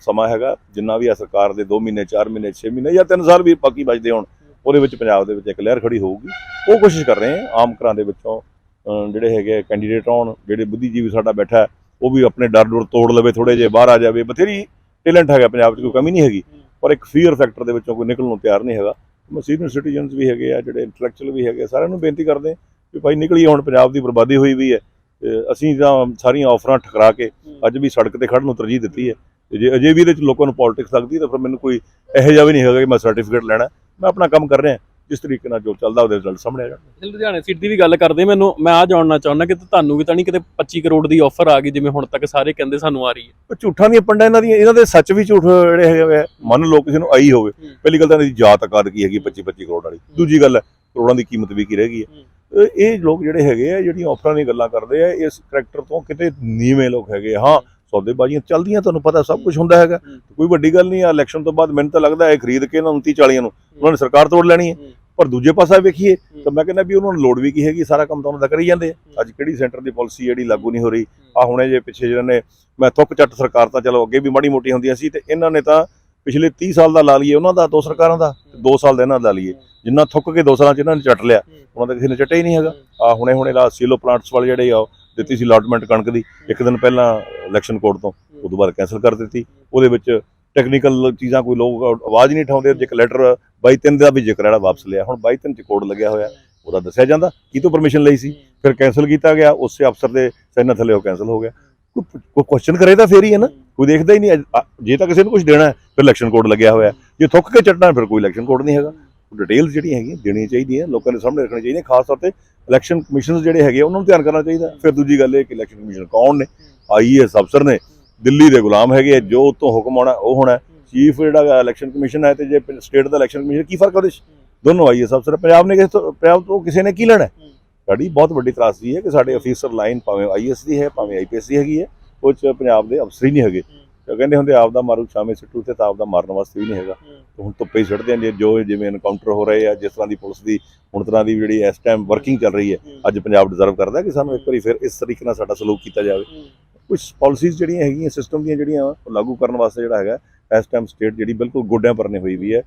ਸਮਾਂ ਹੈਗਾ ਜਿੰਨਾ ਵੀ ਆ ਸਰਕਾਰ ਦੇ 2 ਮਹੀਨੇ 4 ਮਹੀਨੇ 6 ਮਹੀਨੇ ਜਾਂ 3 ਸਾਲ ਵੀ ਬਾਕੀ ਬਚਦੇ ਹੋਣ ਉਹਦੇ ਵਿੱਚ ਪੰਜਾਬ ਦੇ ਵਿੱਚ ਇੱਕ ਲਹਿਰ ਖੜੀ ਹੋਊਗੀ। ਉਹ ਕੋਸ਼ਿਸ਼ ਕਰ ਰਹੇ ਹਾਂ ਆਮ ਘਰਾਂ ਦੇ ਵਿੱਚੋਂ ਜਿਹੜੇ ਹੈਗੇ ਕੈਂਡੀਡੇਟ ਆਉਣ ਜਿਹੜੇ ਬੁੱਧੀਜੀਵੀ ਸਾਡਾ ਬੈਠਾ ਉਹ ਵੀ ਆਪਣੇ ਡਰ ਡਰ ਤੋੜ ਲਵੇ ਥੋੜੇ ਜਿਹੇ ਬਾਹਰ ਆ ਜਾਵੇ। ਬਥੇਰੀ ਟੈਲੈਂਟ ਹੈਗਾ ਪੰਜਾਬ 'ਚ ਕੋਈ ਕਮੀ ਨਹੀਂ ਹੈਗੀ। ਪਰ ਇੱਕ ਫੀਅਰ ਫੈਕਟਰ ਦੇ ਵਿੱਚੋਂ ਕੋਈ ਨਿਕਲਣ ਨੂੰ ਤਿਆਰ ਨਹੀਂ ਹੈਗਾ। ਮੈਂ ਸੀਨੀਅਰ ਸਿਟੀਜ਼ਨਸ ਵੀ ਹੈਗੇ ਆ ਜਿਹੜੇ ਇੰਟੈਲੈਕਚੁਅਲ ਵੀ ਹੈਗੇ ਆ, ਸਾਰਿਆਂ ਨੂੰ ਬੇਨਤੀ ਕਰਦੇ ਹਾਂ ਕਿ ਭਾਈ ਨਿਕਲੀਏ ਹੁਣ ਪੰਜਾਬ ਦੀ ਬਰਬਾਦੀ ਹੋਈ ਵੀ ਹੈ। ਤੇ ਅਸੀਂ ਤਾਂ ਸਾਰੀਆਂ ਆਫਰਾਂ ਠਕਰਾ ਕੇ ਅੱਜ ਵੀ ਸੜਕ ਤੇ ਖੜਨ ਨੂੰ ਤਰਜੀਹ ਦਿੱਤੀ ਹੈ। ਤੇ ਜੇ ਅਜੇ ਵੀ ਇਹਦੇ 'ਚ ਲੋਕਾਂ ਨੂੰ ਪੋਲਿਟਿਕਸ ਲੱਗਦੀ ਤਾਂ ਫਿਰ ਮੈਨੂੰ ਕੋਈ ਇਹੋ ਜਿਹਾ ਵੀ ਨਹੀਂ ਹੈਗਾ ਕਿ ਮੈਂ ਸਰਟੀਫਿਕੇਟ ਲੈਣਾ ਮੈਂ ਆਪਣਾ ਕੰਮ ਕਰ ਰਿਹਾ। ਜਿਸ ਤਰੀਕੇ ਨਾਲ ਜੋ ਚੱਲਦਾ ਉਹਦੇ ਰਿਜ਼ਲਟ ਸਾਹਮਣੇ ਆ ਜਾਣ ਲੁਧਿਆਣੇ ਸੀਟ ਦੀ ਵੀ ਗੱਲ ਕਰਦੇ ਮੈਨੂੰ ਮੈਂ ਆ ਜਾਣਨਾ ਚਾਹੁੰਦਾ ਕਿ ਤੁਹਾਨੂੰ ਵੀ ਤਾਂ ਨਹੀਂ ਕਿਤੇ 25 ਕਰੋੜ ਦੀ ਆਫਰ ਆ ਗਈ ਜਿਵੇਂ ਹੁਣ ਤੱਕ ਸਾਰੇ ਕਹਿੰਦੇ ਸਾਨੂੰ ਆ ਰਹੀ ਹੈ। ਉਹ ਝੂਠਾਂ ਦੀਆਂ ਪੰਡਾਂ ਇਹਨਾਂ ਦੀਆਂ ਇਹਨਾਂ ਦੇ ਸੱਚ ਵੀ ਝੂਠ ਜਿਹੜੇ ਹੈਗੇ ਮੰਨ ਲਓ ਕਿਸੇ ਨੂੰ ਆਈ ਹੋਵੇ। ਪਹਿਲੀ ਗੱਲ ਤਾਂ ਇਹਨਾਂ ਦੀ ਜਾਤ ਅਕਾਦ ਕੀ ਹੈਗੀ 25 25 ਕਰੋੜ ਵਾਲੀ। ਦੂਜੀ ਗੱਲ ਹੈ ਕਰੋੜਾਂ ਦੀ ਕੀਮਤ ਵੀ ਕੀ ਰਹਿ ਗਈ ਹੈ। ਇਹ- ਇਹ ਲੋਕ ਜਿਹੜੇ ਹੈਗੇ ਆ ਜਿਹੜੀਆਂ ਆਫਰਾਂ ਦੀਆਂ ਗੱਲਾਂ ਕਰਦੇ ਆ ਇਸ ਕਰੈਕਟਰ ਤੋਂ ਕਿਤੇ ਨੀਵੇਂ ਲੋਕ ਹੈਗੇ। ਹਾਂ ਸੌਦੇਬਾਜ਼ੀਆਂ ਚੱਲਦੀਆਂ ਤੁਹਾਨੂੰ ਪਤਾ ਸਭ ਕੁਝ ਹੁੰਦਾ ਹੈਗਾ। ਕੋਈ ਵੱਡੀ ਗੱਲ ਨਹੀਂ ਆ ਇਲੈਕਸ਼ਨ ਤੋਂ ਬਾਅਦ ਮੈਨੂੰ ਤਾਂ ਲੱਗਦਾ ਹੈ ਖਰੀਦ ਕੇ ਇਹਨਾਂ 29 40 ਨੂੰ ਉਹਨਾਂ ਨੇ ਸਰਕਾਰ ਤੋੜ ਲੈਣੀ ਹੂੰ। ਪਰ ਦੂਜੇ ਪਾਸਾ ਵੇਖੀਏ ਤਾਂ ਮੈਂ ਕਹਿੰਦਾ ਵੀ ਉਹਨਾਂ ਨੂੰ ਲੋੜ ਵੀ ਕੀ ਹੈਗੀ ਸਾਰਾ ਕੰਮ ਤਾਂ ਉਹਨਾਂ ਦਾ ਕਰੀ ਜਾਂਦੇ ਆ। ਅੱਜ ਕਿਹੜੀ ਸੈਂਟਰ ਦੀ ਪਾਲਿਸੀ ਜਿਹੜੀ ਲਾਗੂ ਨਹੀਂ ਹੋ ਰਹੀ? ਆ ਹੁਣੇ ਜੇ ਪਿੱਛੇ ਜਿਹਨਾਂ ਨੇ ਮੈਂ ਥੁੱਕ ਚੱਟ ਸਰਕਾਰ ਤਾਂ ਚਲੋ ਅੱਗੇ ਵੀ ਮਾੜੀ ਮੋਟੀ ਹੁੰਦੀਆਂ ਸੀ ਤੇ ਇਹਨਾਂ ਨੇ ਤਾਂ ਪਿਛਲੇ 30 ਸਾਲ ਦਾ ਲਾ ਲਈਏ ਉਹਨਾਂ ਦਾ ਦੋ ਸਰਕਾਰਾਂ ਦਾ 2 ਸਾਲ ਦਾ ਇਹਨਾਂ ਦਾ ਲਾ ਲਈਏ। ਜਿੰਨਾ ਥੁੱਕ ਕੇ ਦੋ ਸਾਲਾਂ ਚ ਇਹਨਾਂ ਨੇ ਚੱਟ ਲਿਆ ਉਹਨਾਂ ਦਾ ਕਿਸੇ ਨੇ ਚੱਟਿਆ ਹੀ ਨਹੀਂ ਹੈਗਾ। ਆ ਹੁਣੇ ਹੁਣੇ ਲਾ ਸੀਲੋ ਪਲਾਂਟਸ ਵਾਲੇ ਜਿਹੜੇ ਆ ਦਿੱਤੀ ਸੀ ਅਲਾਟਮੈਂਟ ਕਣਕ ਦੀ। ਇੱਕ ਦਿਨ ਪਹਿਲਾਂ ਇਲੈਕਸ਼ਨ ਕੋਡ ਤੋਂ ਤੋਂ ਬਾਅਦ ਕੈਨਸਲ ਕਰ ਦਿੱਤੀ। ਉਹਦੇ ਵਿੱਚ ਟੈਕਨੀਕਲ ਚੀਜ਼ਾਂ ਕੋਈ ਲੋਕ ਆਵਾਜ਼ ਨਹੀਂ ਉਠਾਉਂਦੇ ਜੇ ਇੱਕ ਲੈਟਰ 22 ਦਾ ਵੀ ਜ਼ਿਕਰ ਜਿਹੜਾ ਵਾਪਸ ਲਿਆ ਹੁਣ 22 ਚ ਕੋਡ ਲੱਗਿਆ ਹੋਇਆ ਉਹਦਾ ਦੱਸਿਆ ਜਾਂਦਾ ਕੀ ਤੋਂ ਪਰਮਿਸ਼ਨ ਲਈ ਸੀ? ਫਿਰ ਕੈਨਸਲ ਕੀਤਾ ਗਿਆ ਉਸੇ ਅਫਸਰ ਦੇ ਸਾਈਨਾਂ ਥੱਲੇ ਉਹ ਕੈਨਸਲ ਹੋ ਗਿਆ। ਕੋਈ ਕੋਈ ਕੁਐਸਚਨ ਕਰੇ ਤਾਂ ਫੇਰ ਹੀ ਹੈ ਨਾ ਕੋਈ ਦੇਖਦਾ ਹੀ ਨਹੀਂ ਜੇ ਤਾਂ ਕਿਸੇ ਨੂੰ ਕੁਝ ਦੇਣਾ ਹੈ ਫਿਰ ਇਲੈਕਸ਼ਨ ਕੋਡ ਲੱਗਿਆ ਹੋਇਆ। ਜੇ ਥੁੱਕ ਕੇ ਚੱਟਣਾ ਫਿਰ ਕੋਈ ਇਲੈਕਸ਼ਨ ਕੋਡ ਨਹੀਂ ਹੈਗਾ। ਡਿਟੇਲਸ ਜਿਹੜੀਆਂ ਹੈਗੀਆਂ ਦੇਣੀਆਂ ਚਾਹੀਦੀਆਂ ਲੋਕਾਂ ਦੇ ਸਾਹਮਣੇ ਰੱਖਣੀਆਂ ਚਾਹੀਦੀਆਂ ਖਾਸ ਤੌਰ ਤੇ ਇਲੈਕਸ਼ਨ ਕਮਿਸ਼ਨਸ ਜਿਹੜੇ ਹੈਗੇ ਉਹਨਾਂ ਨੂੰ ਧਿਆਨ ਕਰਨਾ ਚਾਹੀਦਾ। ਫਿਰ ਦੂਜੀ ਗੱਲ ਇਹ ਕਿ ਇਲੈਕਸ਼ਨ ਕਮਿਸ਼ਨ ਕੌਣ ਨੇ? ਆਈਐਸ ਅਫਸਰ ਨੇ। ਦਿੱਲੀ ਦੇ ਗੁਲਾਮ ਹੈਗੇ ਆ, ਜੋ ਉਤੋਂ ਹੁਕਮ ਆਉਣਾ ਉਹ ਹੋਣਾ ਚੀਫ ਜਿਹੜਾ ਇਲੈਕਸ਼ਨ ਕਮਿਸ਼ਨ ਹੈ ਤੇ ਜੇ ਸਟੇਟ ਦਾ ਇਲੈਕਸ਼ਨ ਕਮਿਸ਼ਨ ਕੀ ਫ਼ਰਕ ਉਹਦੇ 'ਚ? ਦੋਨੋਂ ਆਈਐਸ ਅਫਸਰ ਪੰਜਾਬ ਨੇ ਕਿਸੇ ਤੋਂ ਪੰਜਾਬ ਤੋਂ ਕਿਸੇ ਨੇ ਕੀ ਲੈਣਾ ਸਾਡੀ ਬਹੁਤ ਵੱਡੀ ਤਰਾਸਦੀ ਹੈ ਕਿ ਸਾਡੇ ਅਫੀਸਰ ਲਾਈਨ ਭਾਵੇਂ ਆਈਐਸ ਦੀ ਹੈ ਭਾਵੇਂ ਆਈਪੀਐਸ ਦੀ ਹੈਗੀ ਹੈ ਉਹ 'ਚ ਪੰਜਾਬ ਦੇ ਅਫਸਰ ਹੀ ਨਹੀਂ ਹੈਗੇ। ਤੇ ਕਹਿੰਦੇ ਹੁੰਦੇ ਆਪ ਦਾ ਮਾਰੂ ਸ਼ਾਮੇ ਸਿੱਟੂ ਤੇ ਤਾਂ ਆਪ ਦਾ ਮਾਰਨ ਵਾਸਤੇ ਵੀ ਨਹੀਂ ਹੈਗਾ। ਹੁਣ ਧੁੱਪੇ ਹੀ ਸਿੱਟਦੇ ਆ ਜੇ ਜੋ ਜਿਵੇਂ ਐਨਕਾਊਂਟਰ ਹੋ ਰਹੇ ਆ ਜਿਸ ਤਰ੍ਹਾਂ ਦੀ ਪੁਲਿਸ ਦੀ ਹੁਣ ਤਰ੍ਹਾਂ ਦੀ ਜਿਹੜੀ ਇਸ ਟਾਈਮ ਵਰਕਿੰਗ ਚੱਲ ਰਹੀ ਹੈ ਅੱਜ ਪੰਜਾਬ ਡਿਜ਼ਰਵ ਕਰਦਾ ਕਿ ਸਾਨੂੰ ਇੱਕ ਵਾਰੀ ਫਿਰ ਇਸ ਤਰੀਕੇ ਨਾਲ ਸਾਡਾ ਸਲੂਕ ਕੀਤਾ ਜਾਵੇ। ਕੁਝ ਪਾਲਿਸੀਜ਼ ਜਿਹੜੀਆਂ ਹੈਗੀਆਂ ਸਿਸਟਮ ਦੀਆਂ ਜਿਹੜੀਆਂ ਉਹ ਲਾਗੂ ਕਰਨ ਵਾਸਤੇ ਜਿਹੜਾ ਹੈਗਾ, ਇਸ ਟਾਈਮ ਸਟੇਟ ਜਿਹੜੀ ਬਿਲਕੁਲ ਗੋਡਿਆਂ ਪਰਨੇ ਹੋਈ ਵੀ ਹੈ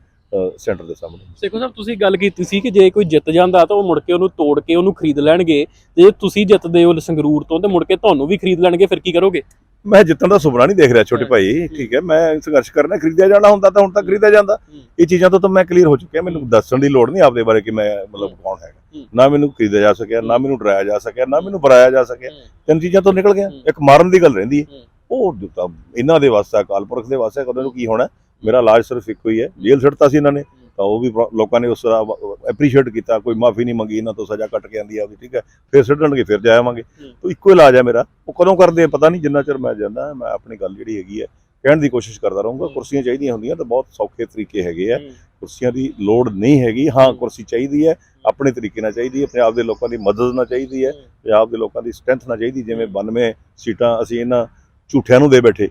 ਸੈਂਟਰ ਦੇ ਸਾਹਮਣੇ। ਸੇਖੋ ਸਾਹਿਬ, ਤੁਸੀਂ ਗੱਲ ਕੀਤੀ ਸੀ ਕਿ ਜੇ ਕੋਈ ਜਿੱਤ ਜਾਂਦਾ ਤਾਂ ਉਹ ਮੁੜ ਕੇ ਉਹਨੂੰ ਤੋੜ ਕੇ ਉਹਨੂੰ ਖਰੀਦ ਲੈਣਗੇ। ਜੇ ਤੁਸੀਂ ਜਿੱਤਦੇ ਹੋ ਸੰਗਰੂਰ ਤੋਂ ਤੇ ਮੁੜ ਕੇ ਤੁਹਾਨੂੰ ਵੀ ਖਰੀਦ ਲੈਣਗੇ, ਫਿਰ ਕੀ ਕਰੋਗੇ? ਮੈਂ ਜਿੱਤਣ ਦਾ ਸੁਪਨਾ ਨਹੀਂ ਦੇਖ ਰਿਹਾ ਛੋਟੇ। ਭਾਈ ਠੀਕ ਹੈ ਮੈਂ ਸੰਘਰਸ਼ ਕਰਨਾ ਖਰੀਦਿਆ ਜਾਣਾ ਹੁੰਦਾ ਤਾਂ ਹੁਣ ਤੱਕ ਖਰੀਦਿਆ ਜਾਂਦਾ। ਇਹ ਚੀਜ਼ਾਂ ਤੋਂ ਤਾਂ ਮੈਂ ਕਲੀਅਰ ਹੋ ਚੁੱਕਿਆ ਮੈਨੂੰ ਦੱਸਣ ਦੀ ਲੋੜ ਨਹੀਂ ਆਪਦੇ ਬਾਰੇ ਕਿ ਮੈਂ ਮਤਲਬ ਕੌਣ ਹੈਗਾ। ਨਾ ਮੈਨੂੰ ਖਰੀਦਿਆ ਜਾ ਸਕਿਆ ਨਾ ਮੈਨੂੰ ਡਰਾਇਆ ਜਾ ਸਕਿਆ ਨਾ ਮੈਨੂੰ ਬੁਲਾਇਆ ਜਾ ਸਕਿਆ। ਤਿੰਨ ਚੀਜ਼ਾਂ ਤੋਂ ਨਿਕਲ ਗਿਆ। ਇੱਕ ਮਾਰਨ ਦੀ ਗੱਲ ਰਹਿੰਦੀ ਹੈ। ਉਹ ਤਾਂ ਇਹਨਾਂ ਦੇ ਵਾਸਤੇ ਕਾਲਪੁਰਖ ਦੇ ਵਾਸਤੇ ਕਦੋਂ ਨੂੰ ਕੀ ਹੋਣਾ ਮੇਰਾ ਇਲਾਜ ਸਿਰਫ ਇੱਕੋ ਹੀ। ਹੈ। ਜੇਲ੍ਹ ਛੱਡਤਾ ਸੀ ਇਹਨਾਂ ਨੇ। ਤਾਂ ਉਹ ਵੀ ਲੋਕਾਂ ਨੇ ਉਸ ਦਾ ਐਪਰੀਸ਼ੀਏਟ ਕੀਤਾ ਕੋਈ ਮਾਫੀ ਨਹੀਂ ਮੰਗੀ ਇਹਨਾਂ ਤੋਂ ਸਜ਼ਾ ਕੱਟ ਕੇ ਆਂਦੀ ਆ ਵੀ ਠੀਕ ਹੈ ਫਿਰ ਛੱਡਣਗੇ ਫਿਰ ਜਾਵਾਂਗੇ। ਤਾਂ ਇੱਕੋ ਇਲਾਜ ਹੈ ਮੇਰਾ ਉਹ ਕਦੋਂ ਕਰਦੇ ਆ ਪਤਾ ਨਹੀਂ ਜਿੰਨਾ ਚਿਰ ਮੈਂ ਜਾਂਦਾ ਮੈਂ ਆਪਣੀ ਗੱਲ ਜਿਹੜੀ ਹੈਗੀ ਹੈ ਕਹਿਣ ਦੀ ਕੋਸ਼ਿਸ਼ ਕਰਦਾ ਰਹੂੰਗਾ ਕੁਰਸੀਆਂ ਚਾਹੀਦੀਆਂ ਹੁੰਦੀਆਂ ਤਾਂ ਬਹੁਤ ਸੌਖੇ ਤਰੀਕੇ ਹੈਗੇ ਆ ਕੁਰਸੀਆਂ ਦੀ ਲੋੜ ਨਹੀਂ ਹੈਗੀ ਹਾਂ ਕੁਰਸੀ ਚਾਹੀਦੀ ਹੈ ਆਪਣੇ ਤਰੀਕੇ ਨਾਲ ਚਾਹੀਦੀ ਹੈ ਪੰਜਾਬ ਦੇ ਲੋਕਾਂ ਦੀ ਮਦਦ ਨਾਲ ਚਾਹੀਦੀ ਹੈ ਪੰਜਾਬ ਦੇ ਲੋਕਾਂ ਦੀ ਸਟਰੈਂਥ ਨਾਲ ਚਾਹੀਦੀ ਜਿਵੇਂ 92 ਸੀਟਾਂ ਅਸੀਂ ਇਹਨਾਂ ਝੂਠਿਆਂ ਨੂੰ ਦੇ ਬੈਠੇ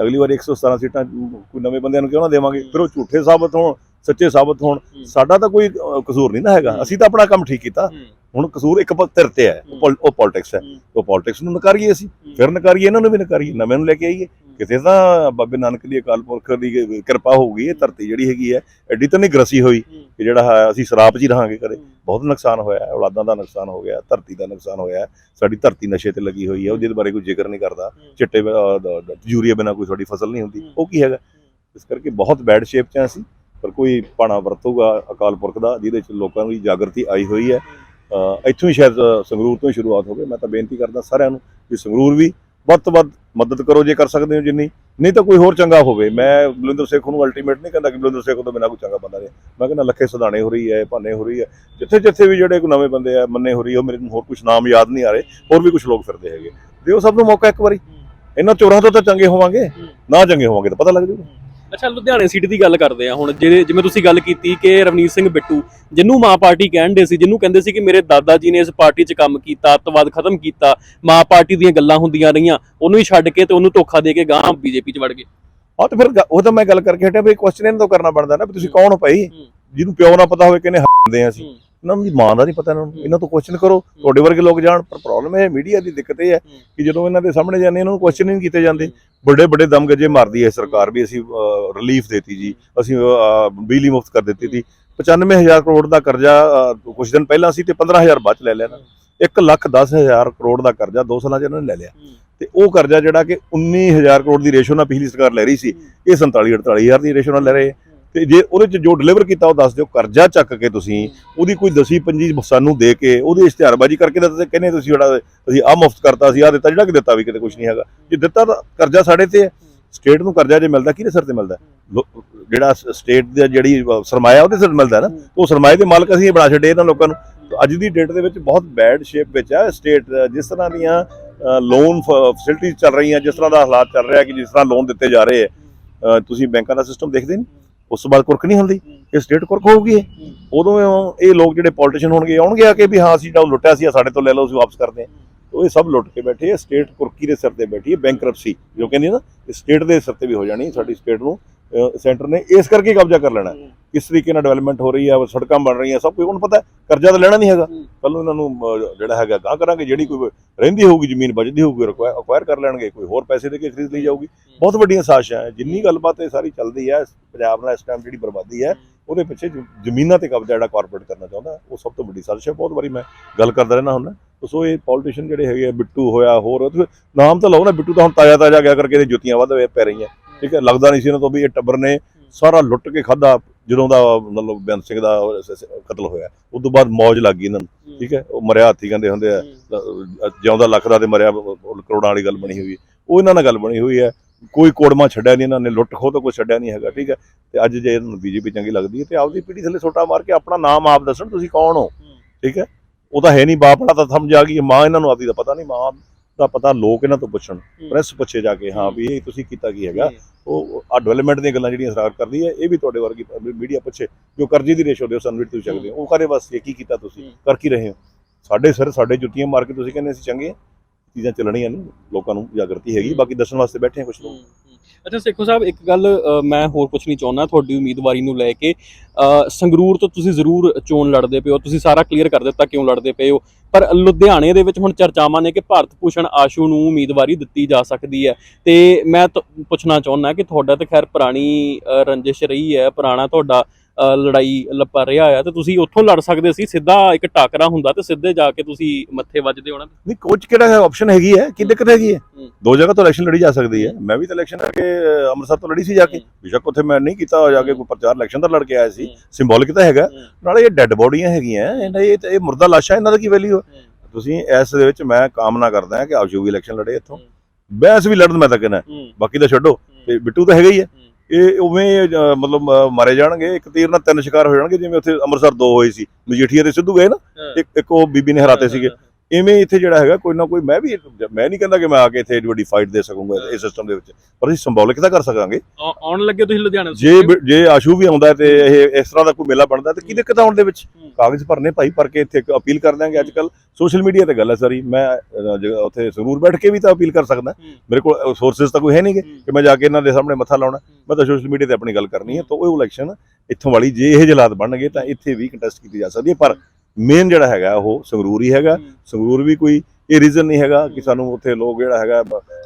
ਅਗਲੀ ਵਾਰ 117 ਸੀਟਾਂ ਕੋਈ ਨਵੇਂ ਬੰਦਿਆਂ ਨੂੰ ਕਿਉਂ ਨਾ ਦੇਵਾਂਗੇ? ਫਿਰ ਉਹ ਝੂਠੇ ਸਾਬਤ ਹੋਣ ਸੱਚੇ ਸਾਬਤ ਹੋਣ ਹੂੰ। ਸਾਡਾ ਤਾਂ ਕੋਈ ਕਸੂਰ ਨਹੀਂ ਨਾ ਹੈਗਾ। ਹੂੰ। ਅਸੀਂ ਤਾਂ ਆਪਣਾ ਕੰਮ ਠੀਕ ਕੀਤਾ। ਹੁਣ ਕਸੂਰ ਇੱਕ ਧਿਰ ਤੇ ਹੈ। ਉਹ ਪੋਲ- ਉਹ ਪੋਲਿਟਿਕਸ ਹੈ। ਹੂੰ। ਉਹ ਪੋਲਿਟਿਕਸ ਨੂੰ ਨਕਾਰੀਏ ਅਸੀਂ। ਫਿਰ ਨਕਾਰੀਏ ਇਹਨਾਂ ਨੂੰ ਵੀ ਨਕਾਰੀਏ। ਨਵੇਂ ਨੂੰ ਲੈ ਕੇ ਆਈਏ। ਕਿਤੇ ਤਾਂ ਬਾਬੇ ਨਾਨਕ ਦੀ ਅਕਾਲ ਪੁਰਖ ਦੀ ਕਿਰਪਾ ਹੋਊਗੀ ਇਹ ਧਰਤੀ ਜਿਹੜੀ ਹੈਗੀ ਹੈ ਐਡੀ ਤਾਂ ਨਹੀਂ ਗਰਸੀ ਹੋਈ ਕਿ ਜਿਹੜਾ ਹੈ ਅਸੀਂ ਸ਼ਰਾਬ 'ਚ ਹੀ ਰਹਾਂਗੇ ਕਦੇ ਬਹੁਤ ਨੁਕਸਾਨ ਹੋਇਆ ਹੈ, ਔਲਾਦਾਂ ਦਾ ਨੁਕਸਾਨ ਹੋ ਗਿਆ ਧਰਤੀ ਦਾ ਨੁਕਸਾਨ ਹੋਇਆ ਹੈ, ਸਾਡੀ ਧਰਤੀ ਨਸ਼ੇ ਤੇ ਲੱਗੀ ਹੋਈ ਹੈ। ਉਹ ਜਿਹਦੇ ਬਾਰੇ ਕੋਈ ਜ਼ਿਕਰ ਨਹੀਂ ਕਰਦਾ। ਚਿੱਟੇ ਯੂਰੀਆ ਬਿਨਾ ਕੋਈ ਤੁਹਾਡੀ ਫਸਲ ਨਹੀਂ ਹੁੰਦੀ। ਹੂੰ। ਉਹ ਕੀ ਹੈਗਾ? ਇਸ ਕਰਕੇ ਬਹੁਤ ਬੈਡ ਸ਼ੇਪ 'ਚ ਹਾਂ ਅਸੀਂ। ਪਰ ਕੋਈ ਪਾਣਾ ਵਰਤੂਗਾ ਅਕਾਲ ਪੁਰਖ ਦਾ ਜਿਹਦੇ 'ਚ ਲੋਕਾਂ ਦੀ ਜਾਗਰਤੀ ਆਈ ਹੋਈ ਹੈ। ਇੱਥੋਂ ਹੀ ਸ਼ਾਇਦ ਸੰਗਰੂਰ ਤੋਂ ਹੀ ਸ਼ੁਰੂਆਤ ਹੋਵੇ। ਮੈਂ ਤਾਂ ਬੇਨਤੀ ਕਰਦਾ ਸਾਰਿਆਂ ਨੂੰ ਕਿ ਸੰਗਰੂਰ ਵੀ ਵੱਧ ਤੋਂ ਵੱਧ ਮਦਦ ਕਰੋ ਜੇ ਕਰ ਸਕਦੇ ਹੋ ਜਿੰਨੀ। ਨਹੀਂ ਤਾਂ ਕੋਈ ਹੋਰ ਚੰਗਾ ਹੋਵੇ। ਮੈਂ ਬਲਿੰਦਰ ਸੇਖ ਨੂੰ ਅਲਟੀਮੇਟ ਨਹੀਂ ਕਹਿੰਦਾ ਕਿ ਬਲਿੰਦਰ ਸੇਖ ਤੋਂ ਬਿਨਾਂ ਕੋਈ ਚੰਗਾ ਬੰਦਾ ਨਹੀਂ ਮੈਂ ਕਹਿੰਦਾ ਲੱਖੇ ਸਦਾਣੇ ਹੋ ਰਹੀ ਹੈ ਭਾਨੇ ਹੋ ਰਹੀ ਹੈ। ਜਿੱਥੇ ਜਿੱਥੇ ਵੀ ਜਿਹੜੇ ਕੋਈ ਨਵੇਂ ਬੰਦੇ ਆ ਮੰਨੇ ਹੋ ਰਹੀ ਹੈ, ਉਹ ਮੇਰੇ ਨੂੰ ਹੋਰ ਕੁਝ ਨਾਮ ਯਾਦ ਨਹੀਂ ਆ ਰਹੇ। ਹੋਰ ਵੀ ਕੁਝ ਲੋਕ ਫਿਰਦੇ ਹੈਗੇ। ਦਿਓ ਸਭ ਨੂੰ ਮੌਕਾ ਇੱਕ ਵਾਰੀ। ਇਹਨਾਂ ਚੋਰਾਂ ਤੋਂ ਤਾਂ ਚੰਗੇ ਹੋਵਾਂਗੇ। ਨਾ ਚੰਗੇ ਹੋਵਾਂਗੇ ਤਾਂ ਪਤਾ ਲੱਗ ਜਾਊਗਾ। ਅੱਛਾ ਲੁਧਿਆਣੇ ਸੀਟ ਦੀ ਗੱਲ ਕਰਦੇ ਆ ਹੁਣ ਜਿਹੜੇ ਜਿਵੇਂ ਤੁਸੀਂ ਗੱਲ ਕੀਤੀ ਕਿ ਰਵਨੀਤ ਸਿੰਘ ਬਿੱਟੂ ਜਿਹਨੂੰ ਮਾਂ ਪਾਰਟੀ ਕਹਿੰਦੇ ਸੀ ਜਿਹਨੂੰ ਕਹਿੰਦੇ ਸੀ ਕਿ ਮੇਰੇ ਦਾਦਾ ਜੀ ਨੇ ਇਸ ਪਾਰਟੀ 'ਚ ਕੰਮ ਕੀਤਾ ਅੱਤਵਾਦ ਖਤਮ ਕੀਤਾ ਮਾਂ ਪਾਰਟੀ ਦੀਆਂ ਗੱਲਾਂ ਹੁੰਦੀਆਂ ਰਹੀਆਂ ਉਹਨੂੰ ਹੀ ਛੱਡ ਕੇ ਤੇ ਉਹਨੂੰ ਧੋਖਾ ਦੇ ਕੇ ਗਾਂ ਬੀਜੇਪੀ 'ਚ ਵੜ ਗਏ ਹਾਂ ਤੇ ਫਿਰ ਗ- ਉਹ ਤਾਂ ਮੈਂ ਗੱਲ ਕਰਕੇ ਹਟਿਆ ਵੀ ਕੁਐਸਚਨ ਇਹਨਾਂ ਤੋਂ ਕਰਨਾ ਬਣਦਾ ਨਾ ਵੀ ਤੁਸੀਂ ਕੌਣ ਹੋ ਭਾਈ। ਜਿਹਨੂੰ ਪਿਓ ਨਾ ਪਤਾ ਹੋਵੇ ਕਿਨੇ ਹੱਦੇ ਆ ਅਸੀਂ ਹੂੰ। ਇਹਨਾਂ ਦੀ ਮਾਂ ਦਾ ਨਹੀਂ ਪਤਾ ਇਹਨਾਂ ਨੂੰ ਇਹਨਾਂ ਤੋਂ ਕੁਐਸਚਨ ਕਰੋ। ਤੁਹਾਡੇ ਵਰਗੇ ਲੋਕ ਜਾਣ ਪਰ ਪ੍ਰੋਬਲਮ ਇਹ ਮੀਡੀਆ ਦੀ ਦਿੱਕਤ ਇਹ ਹੈ ਕਿ ਜਦੋਂ ਇਹਨਾਂ ਦੇ ਸਾਹਮਣੇ ਜਾਂਦੇ ਇਹਨਾਂ ਨੂੰ ਕੁਐਸਚਨ ਨਹੀਂ ਕੀਤੇ ਜਾਂਦੇ। ਵੱਡੇ ਵੱਡੇ ਦਮ ਗੱਜੇ ਮਾਰਦੀ ਹੈ ਸਰਕਾਰ ਵੀ ਅਸੀਂ ਰਿਲੀਫ ਦੇਤੀ ਜੀ। ਅਸੀਂ ਬਿਜਲੀ ਮੁਫਤ ਕਰ ਦਿੱਤੀ ਸੀ। 95000 ਕਰੋੜ ਦਾ ਕਰਜ਼ਾ ਅਹ, ਕੁਝ ਦਿਨ ਪਹਿਲਾਂ ਸੀ ਤੇ 15000 ਬਾਅਦ ਚ ਲੈ ਲਿਆ ਨਾ। 1 ਲੱਖ 10000 ਕਰੋੜ ਦਾ ਕਰਜ਼ਾ 2 ਸਾਲਾਂ ਚ ਇਹਨਾਂ ਨੇ ਲੈ ਲਿਆ। ਤੇ ਉਹ ਕਰਜ਼ਾ ਜਿਹੜਾ ਕਿ 19000 ਕਰੋੜ ਦੀ ਰੇਸ਼ੋ ਨਾਲ ਪਿਛਲੀ ਸਰਕਾਰ ਲੈ ਰਹੀ ਸੀ ਇਹ 47 48000 ਦੀ ਰੇਸ਼ੋ ਨਾਲ ਲੈ ਰਹੇ ਤੇ ਜੇ ਉਹਦੇ ਚ ਜੋ ਡਿਲੀਵਰ ਕੀਤਾ ਉਹ ਦੱਸ ਦਿਓ ਕਰਜ਼ਾ ਚੱਕ ਕੇ ਤੁਸੀਂ ਉਹਦੀ ਕੋਈ ਦਸੀ ਪੰਜੀ ਸਾਨੂੰ ਦੇ ਕੇ ਉਹਦੀ ਇਸ਼ਤਿਹਾਰਬਾਜ਼ੀ ਕਰਕੇ ਤੁਸੀਂ ਕਹਿੰਦੇ ਤੁਸੀਂ ਜਿਹੜਾ ਅਸੀਂ ਆਹ ਮੁਫਤ ਕਰਤਾ ਸੀ ਆਹ ਦਿੱਤਾ ਜਿਹੜਾ ਕਿ ਦਿੱਤਾ ਵੀ ਕਿਤੇ ਕੁਝ ਨਹੀਂ ਹੈਗਾ। ਜੇ ਦਿੱਤਾ ਤਾਂ ਕਰਜ਼ਾ ਸਾਡੇ ਤੇ ਹੈ। ਸਟੇਟ ਨੂੰ ਕਰਜ਼ਾ ਜੇ ਮਿਲਦਾ ਕਿਹਦੇ ਸਿਰ ਤੇ ਮਿਲਦਾ? ਜਿਹੜਾ ਸਟੇਟ ਦਾ ਜਿਹੜੀ ਸਰਮਾਇਆ ਉਹਦੇ ਸਿਰ ਮਿਲਦਾ ਨਾ। ਉਹ ਸਰਮਾਏ ਦੇ ਮਾਲਕ ਅਸੀਂ ਬਣਾ ਛੱਡੇ ਇਹਨਾਂ ਲੋਕਾਂ ਨੂੰ। ਅੱਜ ਦੀ ਡੇਟ ਦੇ ਵਿੱਚ ਬਹੁਤ ਬੈਡ ਸ਼ੇਪ ਵਿੱਚ ਹੈ ਸਟੇਟ ਜਿਸ ਤਰ੍ਹਾਂ ਦੀਆਂ ਲੋਨ ਫੈਸਿਲਿਟੀਜ਼ ਚੱਲ ਰਹੀਆਂ ਜਿਸ ਤਰ੍ਹਾਂ ਦਾ ਹਾਲਾਤ ਚੱਲ ਰਿਹਾ ਕਿ ਜਿਸ ਤਰ੍ਹਾਂ ਲੋਨ ਦਿੱਤੇ ਜਾ ਰਹੇ ਅਹ, ਤੁਸੀਂ ਬੈਂਕਾਂ ਦਾ ਸਿਸਟਮ ਦੇਖਦੇ ਨਹੀਂ? ਉਸ ਤੋਂ ਬਾਅਦ ਕੁਰਕ ਨਹੀਂ ਹੁੰਦੀ, ਇਹ ਸਟੇਟ ਕੁਰਕ ਹੋਊਗੀ ਇਹ। ਉਦੋਂ ਇਹ ਲੋਕ ਜਿਹੜੇ ਪੋਲੀਟੀਸ਼ੀਅਨ ਹੋਣਗੇ ਆਉਣਗੇ ਆ ਕੇ ਵੀ ਹਾਂ, ਅਸੀਂ ਜਿਹੜਾ ਲੁੱਟਿਆ ਸੀ ਸਾਡੇ ਤੋਂ ਲੈ ਲਓ, ਅਸੀਂ ਵਾਪਸ ਕਰਦੇ ਹਾਂ। ਉਹ ਇਹ ਸਭ ਲੁੱਟ ਕੇ ਬੈਠੇ ਆ, ਸਟੇਟ ਕੁਰਕੀ ਦੇ ਸਿਰ ਤੇ ਬੈਠੀ ਹੈ ਬੈਂਕਰਪਸੀ ਜੋ ਕਹਿੰਦੀ ਹੈ ਨਾ ਸਟੇਟ ਦੇ ਸਿਰ ਤੇ ਵੀ ਹੋ ਜਾਣੀ, ਸਾਡੀ ਸਟੇਟ ਨੂੰ ਸੈਂਟਰ ਨੇ ਇਸ ਕਰਕੇ ਕਬਜ਼ਾ ਕਰ ਲੈਣਾ। ਕਿਸ ਤਰੀਕੇ ਨਾਲ ਡਿਵੈਲਪਮੈਂਟ ਹੋ ਰਹੀ ਹੈ ਸੜਕਾਂ ਬਣ ਰਹੀਆਂ ਸਭ ਕੁਝ ਉਹਨੂੰ ਪਤਾ ਹੈ, ਕਰਜ਼ਾ ਤਾਂ ਲੈਣਾ ਨਹੀਂ ਹੈਗਾ। ਕੱਲ ਇਹਨਾਂ ਨੂੰ ਜਿਹੜਾ ਹੈਗਾ ਗਾਹ ਕਰਾਂਗੇ ਜਿਹੜੀ ਕੋਈ ਰਹਿੰਦੀ ਹੋਊਗੀ ਜ਼ਮੀਨ ਬਚਦੀ ਹੋਊਗੀ ਅਕਵਾਇਰ ਕਰ ਲੈਣਗੇ ਕੋਈ ਹੋਰ ਪੈਸੇ ਦੇ ਕੇ ਖਰੀਦ ਲਈ ਜਾਊਗੀ। ਬਹੁਤ ਵੱਡੀਆਂ ਸਾਜ਼ਿਸ਼ਾਂ ਹੈ। ਜਿੰਨੀ ਗੱਲਬਾਤ ਇਹ ਸਾਰੀ ਚੱਲਦੀ ਹੈ ਪੰਜਾਬ ਨਾਲ ਇਸ ਟਾਈਮ ਜਿਹੜੀ ਬਰਬਾਦੀ ਹੈ ਉਹਦੇ ਪਿੱਛੇ ਜ਼ਮੀਨਾਂ ਤੇ ਕਬਜ਼ਾ ਜਿਹੜਾ ਕਾਰਪੋਰੇਟ ਕਰਨਾ ਚਾਹੁੰਦਾ ਉਹ ਸਭ ਤੋਂ ਵੱਡੀ ਸਾਜ਼ਿਸ਼ ਹੈ। ਬਹੁਤ ਵਾਰੀ ਮੈਂ ਗੱਲ ਕਰਦਾ ਰਹਿਣਾ ਹੁੰਦਾ। ਸੋ ਇਹ ਪੋਲੀਟੀਸ਼ੀਅਨ ਜਿਹੜੇ ਹੈਗੇ ਆ, ਬਿੱਟੂ ਹੋਇਆ ਹੋਰ ਨਾਮ ਤਾਂ ਲਓ ਨਾ ਬਿੱਟੂ ਤਾਂ ਹੁਣ ਤਾਜ਼ਾ ਤਾਜ਼ਾ ਗਿਆ ਕਰਕੇ ਇਹਦੇ ਜੁੱਤੀਆਂ ਵੱਧ ਪੈ ਰਹੀਆਂ। ਠੀਕ ਹੈ ਲੱਗਦਾ ਨਹੀਂ ਸੀ ਇਹਨਾਂ ਤੋਂ ਵੀ ਇਹ ਟੱਬਰ ਨੇ ਸਾਰਾ ਲੁੱਟ ਕੇ ਖਾਦਾ ਜਦੋਂ ਦਾ ਮਤਲਬ ਬੇਅੰਤ ਸਿੰਘ ਦਾ ਕਤਲ ਹੋਇਆ ਉਸ ਤੋਂ ਬਾਅਦ ਮੌਜ ਲੱਗ ਗਈ ਇਹਨਾਂ ਨੂੰ ਠੀਕ ਹੈ? ਉਹ ਮਰਿਆ ਹਾਥੀ ਕਹਿੰਦੇ ਹੁੰਦੇ ਆ ਜਿਉਂਦਾ ਲੱਖ ਦਾ ਤੇ ਮਰਿਆ ਕਰੋੜਾਂ ਵਾਲੀ ਗੱਲ ਬਣੀ ਹੋਈ ਹੈ। ਉਹ ਇਹਨਾਂ ਨਾਲ ਗੱਲ ਬਣੀ ਹੋਈ ਹੈ। ਕੋਈ ਕੋੜਮਾ ਛੱਡਿਆ ਨਹੀਂ ਇਹਨਾਂ ਨੇ ਲੁੱਟ ਖੋ ਤਾਂ ਕੋਈ ਛੱਡਿਆ ਨਹੀਂ ਹੈਗਾ ਠੀਕ ਹੈ? ਤੇ ਅੱਜ ਜੇ ਇਹਨਾਂ ਨੂੰ ਬੀਜੇਪੀ ਚੰਗੀ ਲੱਗਦੀ ਹੈ ਤੇ ਆਪਦੀ ਪੀੜ੍ਹੀ ਥੱਲੇ ਛੋਟਾ ਮਾਰ ਕੇ ਆਪਣਾ ਨਾਮ ਆਪ ਦੱਸਣ ਤੁਸੀਂ ਕੌਣ ਹੋ? ਠੀਕ ਹੈ? ਉਹ ਤਾਂ ਹੈ ਨਹੀਂ ਬਾਪ ਵਾਲਾ ਤਾਂ ਸਮਝ ਆ ਗਈ ਮਾਂ ਇਹਨਾਂ ਨੂੰ ਆਪਦੀ ਦਾ ਪਤਾ ਨਹੀਂ ਮਾਂ ਦਾ ਪਤਾ ਲੋਕ ਇਹਨਾਂ ਤੋਂ ਪੁੱਛਣ ਪ੍ਰੈਸ ਪੁੱਛੇ ਜਾ ਕੇ ਹਾਂ ਵੀ ਇਹ ਤੁਸੀਂ ਕੀਤਾ ਕੀ ਹੈਗਾ? ਉਹ ਆ ਡਿਵੈਲਪਮੈਂਟ ਦੀਆਂ ਗੱਲਾਂ ਜਿਹੜੀਆਂ ਸਰਕਾਰ ਕਰਦੀ ਹੈ ਇਹ ਵੀ ਤੁਹਾਡੇ ਵਰਗੀ ਮੀਡੀਆ ਪੁੱਛੇ ਜੋ ਕਰਜ਼ੇ ਦੀ ਰੇਸ਼ੋ ਦਿਓ ਸਾਨੂੰ ਵੀ ਤੁਸੀਂ ਸਕਦੇ ਹੋ। ਉਹ ਕਰੇ ਵਾਸਤੇ ਕੀ ਕੀਤਾ ਤੁਸੀਂ? ਹੂੰ। ਕਰ ਕੀ ਰਹੇ ਹੋ? ਸਾਡੇ ਸਿਰ ਸਾਡੇ ਜੁੱਤੀਆਂ ਮਾਰ ਕੇ ਤੁਸੀਂ ਕਹਿੰਦੇ ਅਸੀਂ ਚੰਗੇ ਹਾਂ। ਚੀਜ਼ਾਂ ਚੱਲਣੀਆਂ ਨੇ ਲੋਕਾਂ ਨੂੰ ਜਾਗਰਤੀ ਹੈਗੀ ਹੂੰ। ਬਾਕੀ ਦੱਸਣ ਵਾਸਤੇ ਬੈਠੇ ਆ ਕੁਝ ਲੋਕ। ਅੱਛਾ, ਸੇਖੋ ਸਾਹਿਬ, ਇੱਕ ਗੱਲ ਮੈਂ ਹੋਰ ਪੁੱਛਣੀ ਚਾਹੁੰਦਾ, ਤੁਹਾਡੀ ਉਮੀਦਵਾਰੀ ਨੂੰ ਲੈ ਕੇ। ਸੰਗਰੂਰ ਤੋਂ ਤੁਸੀਂ ਜ਼ਰੂਰ ਚੋਣ ਲੜਦੇ ਪਏ ਹੋ, ਤੁਸੀਂ ਸਾਰਾ ਕਲੀਅਰ ਕਰ ਦਿੱਤਾ ਕਿਉਂ ਲੜਦੇ ਪਏ ਹੋ। ਪਰ ਲੁਧਿਆਣੇ ਦੇ ਵਿੱਚ ਹੁਣ ਚਰਚਾਵਾਂ ਨੇ ਕਿ ਭਾਰਤ ਭੂਸ਼ਣ ਆਸ਼ੂ ਨੂੰ ਉਮੀਦਵਾਰੀ ਦਿੱਤੀ ਜਾ ਸਕਦੀ ਹੈ। ਤੇ ਮੈਂ ਪੁੱਛਣਾ ਚਾਹੁੰਦਾ ਕਿ ਤੁਹਾਡਾ ਤਾਂ ਖੈਰ ਪੁਰਾਣੀ ਰੰਜਿਸ਼ ਰਹੀ ਹੈ, ਪੁਰਾਣਾ ਤੁਹਾਡਾ ਲੜਾਈ ਲੱਪਾ ਰਿਹਾ ਆ ਤੇ ਤੁਸੀਂ ਉੱਥੋਂ ਲੜ ਸਕਦੇ ਸੀ ਸਿੱਧਾ ਇੱਕ ਟਾਕਰਾ ਹੁੰਦਾ ਤੇ ਸਿੱਧੇ ਜਾ ਕੇ ਤੁਸੀਂ ਮੱਥੇ ਵੱਜਦੇ ਹੋਣਾ ਨਹੀਂ ਕੋਚ ਕਿਹੜਾ ਹੈ ਆਪਸ਼ਨ ਹੈਗੀ ਹੈ? ਕੀ ਦਿੱਕਤ ਹੈਗੀ ਹੈ? ਹੂੰ। ਦੋ ਜਗ੍ਹਾ ਤੋਂ ਇਲੈਕਸ਼ਨ ਲੜੀ ਜਾ ਸਕਦੀ ਹੈ। ਮੈਂ ਵੀ ਤਾਂ ਇਲੈਕਸ਼ਨ ਕਰਕੇ ਅੰਮ੍ਰਿਤਸਰ ਤੋਂ ਲੜੀ ਸੀ ਜਾ ਕੇ। ਹੂੰ। ਬੇਸ਼ੱਕ ਉੱਥੇ ਮੈਂ ਨਹੀਂ ਕੀਤਾ ਜਾ ਕੇ ਕੋਈ ਪ੍ਰਚਾਰ ਇਲੈਕਸ਼ਨ ਦਾ ਲੜ ਕੇ ਆਇਆ ਸੀ। ਹੂੰ। ਸਿੰਬੋਲਿਕ ਤਾਂ ਹੈਗਾ। ਹੂੰ। ਨਾਲੇ ਇਹ ਡੈੱਡ ਬੋਡੀਆਂ ਹੈਗੀਆਂ ਇਹਨਾਂ ਇਹ ਇਹ ਮੁਰਦਾ ਲਾਸ਼ਾਂ ਇਹਨਾਂ ਦਾ ਕੀ ਵੈਲਿਊ ਹੈ। ਤੁਸੀਂ ਇਸ ਦੇ ਵਿੱਚ ਮੈਂ ਕਾਮਨਾ ਕਰਦਾ ਹਾਂ ਕਿ ਆਸ਼ੂ ਵੀ ਇਲੈਕਸ਼ਨ ਲੜੇ ਇੱਥੋਂ। ਬੈਸ ਵੀ ਲੜਨ ਮੈਂ ਤਾਂ ਕਹਿੰਦਾ। ਬਾਕੀ ਤਾਂ ਛੱਡੋ। ਤੇ ਬਿੱਟੂ ਤਾਂ ਹੈਗਾ ਹੀ। ਹੈ। ਇਹ ਉਵੇਂ ਮਤਲਬ ਮਾਰੇ ਜਾਣਗੇ। ਇੱਕ ਤੀਰ ਨਾਲ ਤਿੰਨ ਸ਼ਿਕਾਰ ਹੋ ਜਾਣਗੇ ਜਿਵੇਂ ਉੱਥੇ ਅੰਮ੍ਰਿਤਸਰ ਦੋ ਹੋਏ ਸੀ। ਮਜੀਠੀਆ ਤੇ ਸਿੱਧੂ ਗਏ ਨਾ। ਇੱਕ ਇੱਕ ਉਹ ਬੀਬੀ ਨੇ ਹਰਾਤੇ ਸੀਗੇ। ਇਵੇਂ ਇੱਥੇ ਜਿਹੜਾ ਹੈਗਾ ਕੋਈ ਨਾ ਕੋਈ ਮੈਂ ਵੀ ਮੈਂ ਨਹੀਂ ਕਹਿੰਦਾ ਕਿ ਮੈਂ ਆ ਕੇ ਇੱਥੇ ਏਡੀ ਵੱਡੀ ਫਾਈਟ ਦੇ ਸਕੂੰਗਾ ਇਸ ਸਿਸਟਮ ਦੇ ਵਿੱਚ ਪਰ ਅਸੀਂ ਸਿੰਬੋਲਿਕ ਤਾਂ ਕਰ ਸਕਾਂਗੇ। ਆਉਣ ਲੱਗੇ ਤੁਸੀਂ ਲੁਧਿਆਣਾ? ਜੇ ਜੇ ਆਸ਼ੂ ਵੀ ਆਉਂਦਾ ਤੇ ਇਹ ਇਸ ਤਰ੍ਹਾਂ ਦਾ ਕੋਈ ਮੇਲਾ ਬਣਦਾ ਤੇ ਕੀ ਦਿੱਕਤ ਆਉਣ ਦੇ ਵਿੱਚ। ਕਾਗਜ਼ ਭਰਨੇ ਭਾਈ ਭਰ ਕੇ ਇੱਥੇ ਅਪੀਲ ਕਰ ਦਾਂਗੇ ਅੱਜ ਕੱਲ ਸੋਸ਼ਲ ਮੀਡੀਆ ਤੇ ਗੱਲ ਹੈ ਸਾਰੀ। ਮੈਂ ਉੱਥੇ ਜ਼ਰੂਰ ਬੈਠ ਕੇ ਵੀ ਤਾਂ ਅਪੀਲ ਕਰ ਸਕਦਾ। ਮੇਰੇ ਕੋਲ ਸੋਰਸਸ ਤਾਂ ਕੋਈ ਹੈ ਨਹੀਂਗੇ। ਕਿ ਮੈਂ ਜਾ ਕੇ ਇਹਨਾਂ ਦੇ ਸਾਹਮਣੇ ਮੱਥਾ ਲਾਉਣਾ। ਮੈਂ ਤਾਂ ਸੋਸ਼ਲ ਮੀਡੀਆ ਤੇ ਆਪਣੀ ਗੱਲ ਕਰਨੀ ਹੈ ਤਾਂ ਉਹ ਇਲੈਕਸ਼ਨ ਇੱਥੋਂ ਵਾਲੀ ਜੇ ਇਹ ਜਲਾਤ ਬਣਨਗੇ ਤਾਂ ਇੱਥੇ ਵੀ ਕੰਟੈਸਟ ਕੀਤੀ ਜਾ ਸਕਦੀ ਹੈ। ਪਰ ਮੇਨ ਜਿਹੜਾ ਹੈਗਾ ਉਹ ਸੰਗਰੂਰ ਹੀ ਹੈਗਾ। ਸੰਗਰੂਰ ਵੀ ਕੋਈ ਇਹ ਰੀਜ਼ਨ ਨਹੀਂ ਹੈਗਾ ਕਿ ਸਾਨੂੰ ਉੱਥੇ ਲੋਕ ਜਿਹੜਾ ਹੈਗਾ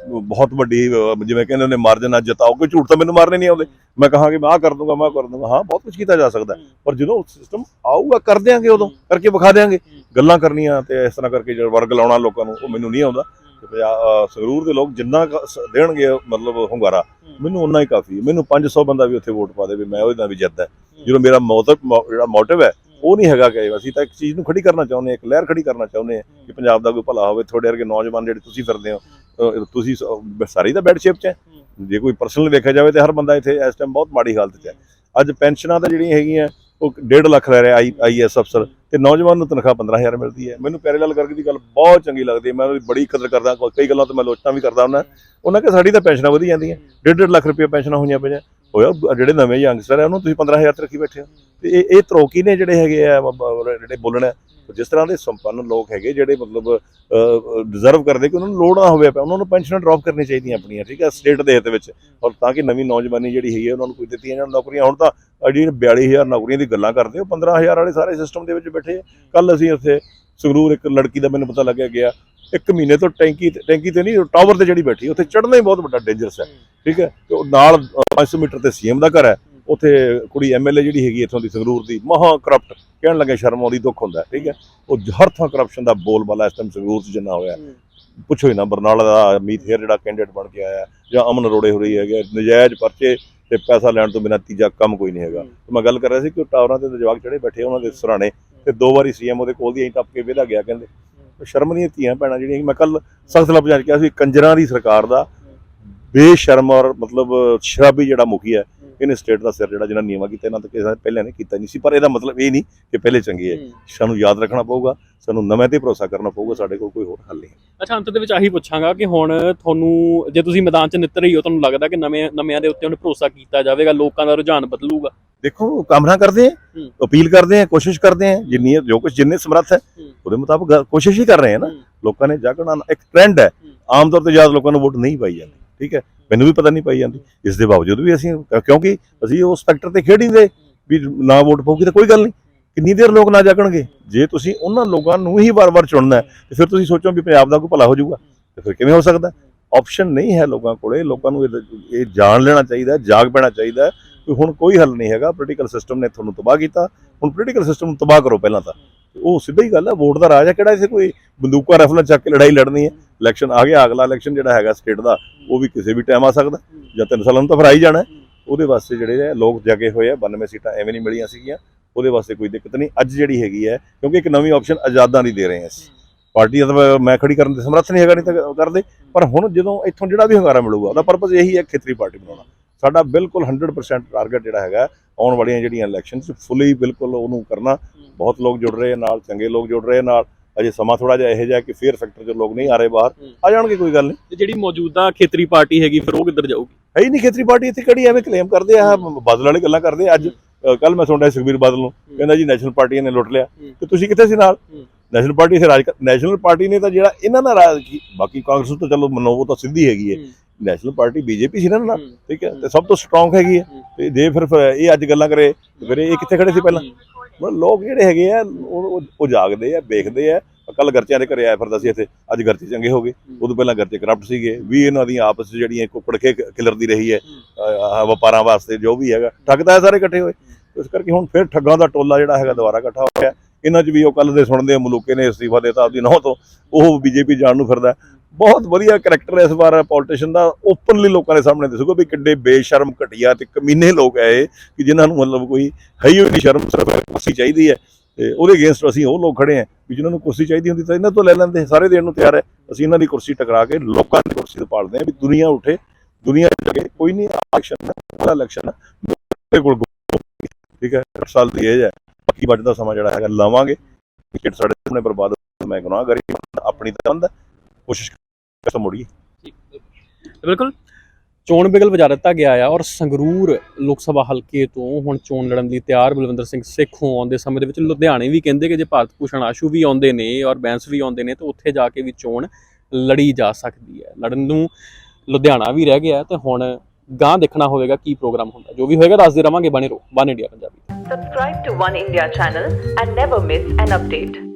ਬਹੁਤ ਵੱਡੀ ਜਿਵੇਂ ਕਹਿੰਦੇ ਨੇ ਮਾਰਜਨ ਨਾਲ ਜਿਤਾਓ ਕੋਈ ਝੂਠ ਤਾਂ ਮੈਨੂੰ ਮਾਰਨੇ ਨਹੀਂ ਆਉਂਦੇ। ਮੈਂ ਕਹਾਂਗੇ ਮੈਂ ਆਹ ਕਰ ਦੂੰਗਾ ਮੈਂ ਕਰ ਦੂੰਗਾ ਹਾਂ ਬਹੁਤ ਕੁਝ ਕੀਤਾ ਜਾ ਸਕਦਾ। ਪਰ ਜਦੋਂ ਸਿਸਟਮ ਆਊਗਾ ਕਰ ਦਿਆਂਗੇ ਉਦੋਂ ਕਰਕੇ ਵਿਖਾ ਦਿਆਂਗੇ। ਗੱਲਾਂ ਕਰਨੀਆਂ ਤੇ ਇਸ ਤਰ੍ਹਾਂ ਕਰਕੇ ਜਿਹੜਾ ਵਰਗ ਲਾਉਣਾ ਲੋਕਾਂ ਨੂੰ ਉਹ ਮੈਨੂੰ ਨਹੀਂ ਆਉਂਦਾ। ਸੰਗਰੂਰ ਦੇ ਲੋਕ ਜਿੰਨਾ ਦੇਣਗੇ ਮਤਲਬ ਹੁੰਗਾਰਾ ਮੈਨੂੰ ਉਨਾ ਹੀ ਕਾਫੀ ਮੈਨੂੰ 500 ਬੰਦਾ ਵੀ ਉੱਥੇ ਵੋਟ ਪਾ ਦੇਵੇ ਮੈਂ ਉਹਦੇ ਨਾਲ ਵੀ ਜਿੱਤਦਾ। ਜਦੋਂ ਮੇਰਾ ਮੋਟਿਵ ਜਿਹੜਾ ਮੋਟਿਵ ਹੈ ਉਹ ਨਹੀਂ ਹੈਗਾ ਕਿ ਅਸੀਂ ਤਾਂ ਇੱਕ ਚੀਜ਼ ਨੂੰ ਖੜੀ ਕਰਨਾ ਚਾਹੁੰਦੇ ਹਾਂ ਇੱਕ ਲਹਿਰ ਖੜੀ ਕਰਨਾ ਚਾਹੁੰਦੇ ਹਾਂ ਕਿ ਪੰਜਾਬ ਦਾ ਕੋਈ ਭਲਾ ਹੋਵੇ ਤੁਹਾਡੇ ਵਰਗੇ ਨੌਜਵਾਨ ਜਿਹੜੇ ਤੁਸੀਂ ਫਿਰਦੇ ਹੋ ਤੁਸੀਂ ਸਾਰੇ ਤਾਂ ਬੈਡ ਸ਼ੇਪ 'ਚ ਹੈ। ਜੇ ਕੋਈ ਪਰਸਨਲ ਵੇਖਿਆ ਜਾਵੇ ਤੇ ਹਰ ਬੰਦਾ ਇੱਥੇ ਇਸ ਟਾਈਮ ਬਹੁਤ ਮਾੜੀ ਹਾਲਤ 'ਚ ਹੈ। ਅੱਜ ਪੈਨਸ਼ਨਾਂ ਤਾਂ ਜਿਹੜੀਆਂ ਹੈਗੀਆਂ ਉਹ 1.5 ਲੱਖ ਲੈ ਰਿਹਾ ਆਈ ਆਈਐਸ ਅਫਸਰ ਤੇ ਨੌਜਵਾਨ ਨੂੰ ਤਨਖਾਹ 15000 ਮਿਲਦੀ ਹੈ। ਮੈਨੂੰ ਪਿਆਰੇ ਲਾਲ ਕਰਕੇ ਦੀ ਗੱਲ ਬਹੁਤ ਚੰਗੀ ਲੱਗਦੀ ਹੈ। ਮੈਂ ਉਹਦੀ ਬੜੀ ਕਦਰ ਕਰਦਾ ਕਈ ਗੱਲਾਂ ਤੋਂ ਮੈਂ ਲੋਚਨਾ ਵੀ ਕਰਦਾ ਹੁੰਦਾ। ਉਹਨਾਂ ਕਿ ਸਾਡੀ ਤਾਂ ਪੈਨਸ਼ਨਾਂ ਵਧੀ ਜਾਂਦੀਆਂ। 1.5 ਲੱਖ ਰੁਪਏ ਪੈਨਸ਼ਨਾਂ ਹੋਈਆਂ ਪਈਆਂ। ਹੋਇਆ ਜਿਹੜੇ ਨਵੇਂ ਯੰਗਸਟਰ ਹੈ ਉਹਨੂੰ ਤੁਸੀਂ 15000 ਤੇ ਰੱਖੀ ਬੈਠੇ ਹੋ। ਤੇ ਇਹ ਇਹ ਤਰੋਕੀ ਨੇ ਜਿਹੜੇ ਹੈਗੇ ਆ ਬ- ਜਿਹੜੇ ਬੋਲਣ ਹੈ, ਜਿਸ ਤਰ੍ਹਾਂ ਦੇ ਸੰਪੰਨ ਲੋਕ ਹੈਗੇ ਜਿਹੜੇ ਮਤਲਬ ਡਿਜ਼ਰਵ ਕਰਦੇ ਕਿ ਉਹਨਾਂ ਨੂੰ ਲੋੜ ਨਾ ਹੋਵੇ ਪਿਆ ਉਹਨਾਂ ਨੂੰ ਪੈਨਸ਼ਨਾਂ ਡ੍ਰੌਪ ਕਰਨੀ ਚਾਹੀਦੀਆਂ ਆਪਣੀਆਂ ਠੀਕ ਹੈ ਸਟੇਟ ਦੇ ਹਿੱਤ ਵਿੱਚ। ਔਰ ਤਾਂ ਕਿ ਨਵੀਂ ਨੌਜਵਾਨੀ ਜਿਹੜੀ ਹੈਗੀ ਹੈ ਉਹਨਾਂ ਨੂੰ ਕੋਈ ਦਿੱਤੀਆਂ ਜਾਣ ਨੌਕਰੀਆਂ। ਹੁਣ ਤਾਂ ਅੜੀ 42000 ਨੌਕਰੀਆਂ ਦੀ ਗੱਲਾਂ ਕਰਦੇ ਹੋ 15000 ਵਾਲੇ ਸਾਰੇ ਸਿਸਟਮ ਦੇ ਵਿੱਚ ਬੈਠੇ ਕੱਲ ਅਸੀਂ ਉੱਥੇ ਸੰਗਰੂਰ ਇੱਕ ਲੜਕੀ ਦਾ ਮੈਨੂੰ ਪਤਾ ਲੱਗਿਆ ਗਿਆ ਇੱਕ ਮਹੀਨੇ ਤੋਂ ਟੈਂਕੀ ਟੈਂਕੀ ਤੇ ਨਹੀਂ ਟਾਵਰ ਤੇ ਜਿਹੜੀ ਬੈਠੀ ਉੱਥੇ ਚੜ੍ਹਨਾ ਹੀ ਬਹੁਤ ਵੱਡਾ ਡੇਂਜਰਸ ਹੈ ਠੀਕ ਹੈ? ਤੇ ਉਹ ਨਾਲ ਅ, 500 ਮੀਟਰ ਤੇ ਸੀਐਮ ਦਾ ਘਰ ਹੈ ਉੱਥੇ ਕੁੜੀ ਐਮਐਲਏ ਜਿਹੜੀ ਹੈਗੀ ਇੱਥੋਂ ਦੀ ਸੰਗਰੂਰ ਦੀ ਮਹਾ ਕਰਪਟ ਕਹਿਣ ਲੱਗੇ ਸ਼ਰਮ ਆਉਂਦੀ ਦੁੱਖ ਹੁੰਦਾ ਠੀਕ ਹੈ? ਉਹ ਹਰ ਥਾਂ ਕਰਪਸ਼ਨ ਦਾ ਬੋਲਬਾਲਾ ਇਸ ਟਾਈਮ ਸੰਗਰੂਰ 'ਚ ਜਿੰਨਾ ਹੋਇਆ ਪੁੱਛੋ ਹੀ ਨਾ ਬਰਨਾਲਾ ਦਾ ਮੀਤ ਹੇਰ ਜਿਹੜਾ ਕੈਂਡੀਡੇਟ ਬਣ ਕੇ ਆਇਆ ਜਾਂ ਅਮਨ ਅਰੋੜੇ ਹੋ ਰਹੀ ਹੈਗੇ ਨਜਾਇਜ਼ ਪਰਚੇ ਤੇ ਪੈਸਾ ਲੈਣ ਤੋਂ ਬਿਨਾਂ ਤੀਜਾ ਕੰਮ ਕੋਈ ਨਹੀਂ ਹੈਗਾ। ਮੈਂ ਗੱਲ ਕਰ ਰਿਹਾ ਸੀ ਕਿ ਟਾਵਰਾਂ ਤੇ ਜਵਾਕ ਚੜੇ ਬੈਠੇ ਉਹਨਾਂ ਦੇ ਸਰਾਣੇ ਤੇ ਦੋ ਵਾਰੀ ਸੀਐਮ ਉਹਦੇ ਕੋਲ ਦੀ ਐਂ ਟੱਪ ਕੇ ਵਿਦਾ ਗਿਆ ਕਹਿੰਦੇ ਸ਼ਰਮ ਨਹੀਂ ਧੀਆਂ ਭੈਣਾਂ ਜਿਹੜੀਆਂ ਮੈਂ ਕੱਲ ਸਖਤ ਲਫ਼ਜ਼ਾਂ 'ਚ ਕਿਹਾ ਸੀ, ਕੰਜਰਾਂ ਦੀ ਸਰਕਾਰ ਦਾ ਬੇਸ਼ਰਮ ਔਰ ਮਤਲਬ ਸ਼ਰਾਬੀ ਜਿਹੜਾ ਮੁਖੀ ਹੈ ਇਹਨੇ ਸਟੇਟ ਦਾ ਸਿਰ ਜਿਹੜਾ ਜਿਹਨਾਂ ਨੀਵਾ ਕੀਤਾ ਇਹਨਾਂ ਤਾਂ ਕਿਸੇ ਪਹਿਲਾਂ ਨੇ ਕੀਤਾ ਨਹੀਂ ਸੀ ਪਰ ਇਹਦਾ ਮਤਲਬ ਇਹ ਨਹੀਂ ਕਿ ਪਹਿਲੇ ਚੰਗੇ ਹੈ ਸਾਨੂੰ ਯਾਦ ਰੱਖਣਾ ਪਊਗਾ ਸਾਨੂੰ ਨਵੇਂ ਤੇ ਭਰੋਸਾ ਕਰਨਾ ਪਊਗਾ ਸਾਡੇ ਕੋਲ ਕੋਈ ਹੋਰ ਹੱਲ ਨਹੀਂ ਅੱਛਾ ਅੰਤ ਦੇ ਵਿੱਚ ਆਹੀ ਪੁੱਛਾਂਗਾ ਕਿ ਹੁਣ ਤੁਹਾਨੂੰ ਜੇ ਤੁਸੀਂ ਮੈਦਾਨ 'ਚ ਨਿੱਤਰ ਹੀ ਹੋ ਤੁਹਾਨੂੰ ਲੱਗਦਾ ਕਿ ਨਵੇਂ ਨਵਿਆਂ ਦੇ ਉੱਤੇ ਹੁਣ ਭਰੋਸਾ ਕੀਤਾ ਜਾਵੇਗਾ ਲੋਕਾਂ ਦਾ ਰੁਝਾਨ ਬਦਲੂਗਾ ਦੇਖੋ ਕਾਮਨਾ ਕਰਦੇ ਆ ਹੂੰ। ਅਪੀਲ ਕਰਦੇ ਆ ਕੋਸ਼ਿਸ਼ ਕਰਦੇ ਆ ਜਿੰਨੀ ਜੋ ਕੁਝ ਜਿੰਨੇ ਸਮਰੱਥ ਹੈ। ਉਹਦੇ ਮੁਤਾਬਕ ਕੋਸ਼ਿਸ਼ ਹੀ ਕਰ ਰਹੇ ਆ ਨਾ। ਲੋਕਾਂ ਨੇ ਜਾਗਣਾ ਇੱਕ ਟ੍ਰੈਂਡ ਹੈ ਹੂੰ। ਆਮ ਤੌਰ ਤੇ ਜ਼ਿਆਦਾ ਲੋਕਾਂ ਨੂੰ ਵੋਟ ਨਹੀਂ ਪਾਈ ਜਾਂਦੀ ਠੀਕ ਹੈ? ਮੈਨੂੰ ਵੀ ਪਤਾ ਨਹੀਂ ਪਾਈ ਜਾਂਦੀ। ਇਸ ਦੇ ਬਾਵਜੂਦ ਵੀ ਅਸੀਂ ਕਿਉਂਕਿ ਅਸੀਂ ਉਸ ਸਪੈਕਟਰ ਤੇ ਖੇਡ ਹੀ ਨਹੀਂ ਵੀ ਨਾ ਵੋਟ ਪਾਉਗੀ ਤਾਂ ਕੋਈ ਗੱਲ ਨਹੀਂ। ਕਿੰਨੀ ਦੇਰ ਲੋਕ ਨਾ ਜਾਗਣਗੇ? ਜੇ ਤੁਸੀਂ ਉਹਨਾਂ ਲੋਕਾਂ ਨੂੰ ਹੀ ਵਾਰ-ਵਾਰ ਚੁਣਨਾ ਹੈ, ਤੇ ਫਿਰ ਤੁਸੀਂ ਸੋਚੋ ਵੀ ਪੰਜਾਬ ਦਾ ਕੋਈ ਭਲਾ ਹੋ ਜਾਊਗਾ। ਤੇ ਫਿਰ ਕਿਵੇਂ ਹੋ ਸਕਦਾ? ਆਪਸ਼ਨ ਨਹੀਂ ਹੈ ਲੋਕਾਂ ਕੋਲੇ। ਲੋਕਾਂ ਨੂੰ ਇਹ ਜਾਣ ਲੈਣਾ ਚਾਹੀਦਾ ਜਾਗ ਪੈਣਾ ਚਾਹੀਦਾ ਹੈ ਕਿ ਹੁਣ ਕੋਈ ਹੱਲ ਨਹੀਂ ਹੈਗਾ। ਪੋਲੀਟੀਕਲ ਸਿਸਟਮ ਨੇ ਤੁਹਾਨੂੰ ਤਬਾਹ ਕੀਤਾ। ਹੁਣ ਪੋਲੀਟੀਕਲ ਸਿਸਟਮ ਨੂੰ ਤਬਾਹ ਕਰੋ ਪਹਿਲਾਂ ਤਾਂ। ਉਹ ਸਿੱਧਾ ਹੀ ਗੱਲ ਹੈ, ਵੋਟ ਦਾ ਰਾਜ ਹੈ ਕਿਹੜਾ? ਇਸੇ ਕੋਈ ਬੰਦੂਕਾਂ ਰਫਲਾਂ ਚੱਕ ਕੇ ਲੜਾਈ ਲੜਨੀ ਹੈ। ਇਲੈਕਸ਼ਨ ਆ ਗਿਆ, ਅਗਲਾ ਇਲੈਕਸ਼ਨ ਜਿਹੜਾ ਹੈਗਾ ਸਟੇਟ ਦਾ, ਉਹ ਵੀ ਕਿਸੇ ਵੀ ਟਾਈਮ ਆ ਸਕਦਾ। ਜਾਂ ਤਿੰਨ ਸਾਲਾਂ ਨੂੰ ਤਾਂ ਫਿਰ ਆ ਜਾਣਾ ਉਹਦੇ ਵਾਸਤੇ ਜਿਹੜੇ ਲੋਕ ਜਗੇ ਹੋਏ ਆ 92 ਸੀਟਾਂ ਐਵੇਂ ਨਹੀਂ ਮਿਲੀਆਂ ਸੀਗੀਆਂ। ਉਹਦੇ ਵਾਸਤੇ ਕੋਈ ਦਿੱਕਤ ਨਹੀਂ। ਅੱਜ ਜਿਹੜੀ ਹੈਗੀ ਹੈ, ਕਿਉਂਕਿ ਇੱਕ ਨਵੀਂ ਆਪਸ਼ਨ ਆਜ਼ਾਦਾਂ ਦੀ ਦੇ ਰਹੇ ਹਾਂ ਅਸੀਂ। ਪਾਰਟੀ ਦਾ ਤਾਂ ਮੈਂ ਖੜੀ ਕਰਨ ਦੇ ਸਮਰੱਥ ਨਹੀਂ ਹੈਗਾ, ਨਹੀਂ ਤਾਂ ਕਰਦੇ। ਪਰ ਹੁਣ ਜਦੋਂ ਇੱਥੋਂ ਜਿਹੜਾ ਵੀ ਹੰਗਾਰਾ ਮਿਲੂਗਾ, ਉਹਦਾ ਪਰਪਸ ਇਹੀ ਹੈ ਖੇਤਰੀ ਪਾਰਟੀ ਬਣਾਉਣਾ। ਸਾਡਾ ਬਿਲਕੁਲ 100% ਟਾਰਗੇਟ ਜਿਹੜਾ ਹੈਗਾ, ਆਉਣ ਵਾਲੀਆਂ ਜਿਹੜੀਆਂ ਇਲੈਕਸ਼ਨਸ ਫੁੱਲੀ ਬਿਲਕੁਲ ਉਹਨੂੰ ਕਰਨਾ। ਬਹੁਤ ਲੋਕ ਜੁੜ ਰਹੇ ਨਾਲ, ਚੰਗੇ ਲੋਕ ਜੁੜ ਰਹੇ ਨਾਲ। ਅਜੇ ਸਮਾਂ ਥੋੜਾ ਜਿਹਾ ਇਹੋ ਜਿਹਾ ਕਿ ਫੇਅਰ ਫੈਕਟਰ 'ਚ ਲੋਕ ਨਹੀਂ ਆ ਰਹੇ ਬਾਹਰ। ਆ ਜਾਣਗੇ ਕੋਈ ਗੱਲ ਨਹੀਂ। ਤੇ ਜਿਹੜੀ ਮੌਜੂਦਾ ਖੇਤਰੀ ਪਾਰਟੀ ਹੈਗੀ ਫਿਰ ਉਹ ਕਿੱਧਰ ਜਾਊਗੀ? ਹੈ ਹੀ ਨਹੀਂ ਖੇਤਰੀ ਪਾਰਟੀ ਇੱਥੇ ਕਿਹੜੀ ਐਵੇਂ ਕਲੇਮ ਕਰਦੇ ਆ ਬਾਦਲ ਵਾਲੇ ਗੱਲਾਂ ਕਰਦੇ। ਅੱਜ ਕੱਲ ਮੈਂ ਸੁਣਿਆ ਸੁਖਬੀਰ ਬਾਦਲ ਨੂੰ ਕਹਿੰਦਾ ਜੀ ਨੈਸ਼ਨਲ ਪਾਰਟੀ ਨੇ ਲੁੱਟ ਲਿਆ। ਤੇ ਤੁਸੀਂ ਕਿੱਥੇ ਸੀ ਨਾਲ। ਨੈਸ਼ਨਲ ਪਾਰਟੀ ਇੱਥੇ ਰਾਜ ਨੈਸ਼ਨਲ ਪਾਰਟੀ ਨੇ ਤਾਂ ਜਿਹੜਾ ਇਹਨਾਂ ਨਾਲ ਰਾਜ ਕੀ ਬਾਕੀ ਕਾਂਗਰਸ ਤਾਂ ਚਲੋ ਮੰਨੋ ਉਹ ਤਾਂ ਸਿੱਧੀ ਹੈਗੀ ਹੈ। ਨੈਸ਼ਨਲ ਪਾਰਟੀ ਬੀਜੇਪੀ ਸੀ ਨਾ ਨਾਲ ਠੀਕ ਹੈ? ਤੇ ਸਭ ਤੋਂ ਸਟਰੋਂਗ ਹੈਗੀ ਹੈ। ਤੇ ਜੇ ਫਿਰ ਇਹ ਅੱਜ ਗੱਲਾਂ ਕਰੇ ਫਿਰ ਇਹ ਕਿੱਥੇ ਖੜੇ ਸੀ ਪਹਿਲਾਂ? ਮਤਲਬ ਲੋਕ ਜਿਹੜੇ ਹੈਗੇ ਆ ਉਹ ਉਹ- ਜਾਗਦੇ ਆ ਵੇਖਦੇ ਆ ਕੱਲ ਗਰਚਿਆਂ ਦੇ ਘਰੇ ਆਇਆ ਫਿਰਦਾ ਸੀ ਇੱਥੇ ਅੱਜ ਗਰਚੇ ਚੰਗੇ ਹੋ ਗਏ। ਉਦੋਂ ਪਹਿਲਾਂ ਗਰਚੇ ਕਰਪਟ ਸੀਗੇ ਵੀ ਇਹਨਾਂ ਦੀਆਂ ਆਪਸ ਜਿਹੜੀਆਂ ਕੁੱਕੜ ਕੇ ਖਿਲਰਦੀ ਰਹੀ ਹੈ ਵਪਾਰਾਂ ਵਾਸਤੇ ਜੋ ਵੀ ਹੈਗਾ ਠੱਗ ਤਾਂ ਇਹ ਸਾਰੇ ਇਕੱਠੇ ਹੋਏ। ਇਸ ਕਰਕੇ ਹੁਣ ਫਿਰ ਠੱਗਾਂ ਦਾ ਟੋਲਾ ਜਿਹੜਾ ਹੈਗਾ ਦੁਬਾਰਾ ਇਕੱਠਾ ਹੋ ਗਿਆ। ਇਹਨਾਂ 'ਚ ਵੀ ਉਹ ਕੱਲ ਦੇ ਸੁਣਦੇ ਆ ਮਲੂਕੇ ਨੇ ਅਸਤੀਫਾ ਦੇਤਾ ਆਪਦੀ ਨਹੁੰ ਤੋਂ ਉਹ ਬੀਜੇਪੀ ਜਾਣ ਨੂੰ ਫਿਰਦਾ ਬਹੁਤ ਵਧੀਆ ਕਰੈਕਟਰ ਇਸ ਵਾਰ ਪੋਲੀਟੀਸ਼ੀਅਨ ਦਾ। ਓਪਨਲੀ ਲੋਕਾਂ ਦੇ ਸਾਹਮਣੇ ਦਿਸੂਗਾ ਵੀ ਕਿੱਡੇ ਬੇਸ਼ਰਮ ਘਟੀਆ ਤੇ ਕਮੀਨੇ ਲੋਕ ਹੈ ਇਹ, ਕਿ ਜਿਨ੍ਹਾਂ ਨੂੰ ਮਤਲਬ ਕੋਈ ਹੈ ਹੀ ਨਹੀਂ ਸ਼ਰਮ, ਸਿਰਫ ਕੁਰਸੀ ਚਾਹੀਦੀ ਹੈ। ਤੇ ਉਹਦੇ ਅਗੇਂਸਟ ਅਸੀਂ ਉਹ ਲੋਕ ਖੜੇ ਆ ਵੀ ਜਿਨ੍ਹਾਂ ਨੂੰ ਕੁਰਸੀ ਚਾਹੀਦੀ ਹੁੰਦੀ ਤਾਂ ਇਹਨਾਂ ਤੋਂ ਲੈ ਲੈਂਦੇ, ਸਾਰੇ ਦੇਣ ਨੂੰ ਤਿਆਰ ਹੈ। ਅਸੀਂ ਇਹਨਾਂ ਦੀ ਕੁਰਸੀ ਟਕਰਾ ਕੇ ਲੋਕਾਂ ਦੀ ਕੁਰਸੀ ਤੇ ਪਾਲਦੇ ਆ ਵੀ ਦੁਨੀਆ ਉੱਠੇ, ਦੁਨੀਆ ਜਗੇ ਕੋਈ ਨਹੀਂ ਇਲੈਕਸ਼ਨ ਹੈ ਇਲੈਕਸ਼ਨ ਹੈ ਕੋਲ ਠੀਕ ਹੈ 8 ਸਾਲ ਦੀ ਏਜ ਹੈ, ਬਾਕੀ ਬਚਦਾ ਸਮਾਂ ਜਿਹੜਾ ਹੈਗਾ ਲਾਵਾਂਗੇ। ਟਿਕਟ ਸਾਡੇ ਸਾਹਮਣੇ ਬਰਬਾਦ ਮੈਂ ਕਹਿੰਦਾ ਗਰੀਬ ਆਪਣੀ ਤਾਂ ਬੰਦਾ ਕੋਸ਼ਿਸ਼ ਕਰ ਤਾਂ ਮੁੜੀਏ। ਬਿਲਕੁਲ। ਚੋਣ ਬਿਗਲ ਵਜਾ ਦਿੱਤਾ ਗਿਆ ਆ ਔਰ ਸੰਗਰੂਰ ਲੋਕ ਸਭਾ ਹਲਕੇ ਤੋਂ ਹੁਣ ਚੋਣ ਲੜਨ ਲਈ ਤਿਆਰ ਬਲਵਿੰਦਰ ਸਿੰਘ ਸੇਖੋਂ ਆਉਂਦੇ ਸਮੇਂ ਦੇ ਵਿੱਚ ਲੁਧਿਆਣੇ ਵੀ ਕਹਿੰਦੇ ਕਿ ਜੇ ਭਾਰਤ ਭੂਸ਼ਣ ਆਸ਼ੂ ਵੀ ਆਉਂਦੇ ਨੇ ਔਰ ਬੈਂਸ ਵੀ ਆਉਂਦੇ ਨੇ ਤਾਂ ਉੱਥੇ ਜਾ ਕੇ ਵੀ ਚੋਣ ਲੜੀ ਜਾ ਸਕਦੀ ਹੈ। ਲੜਨ ਨੂੰ ਲੁਧਿਆਣਾ ਵੀ ਰਹਿ ਗਿਆ ਤੇ ਹੁਣ ਗਾਂ ਦੇਖਣਾ ਹੋਵੇਗਾ ਕੀ ਪ੍ਰੋਗਰਾਮ ਹੁੰਦਾ। ਜੋ ਵੀ ਹੋਏਗਾ ਦੱਸਦੇ ਰਵਾਂਗੇ। ਬਣੇ ਰਹੋ। One India Punjabi. Subscribe to One India channel and never miss an update.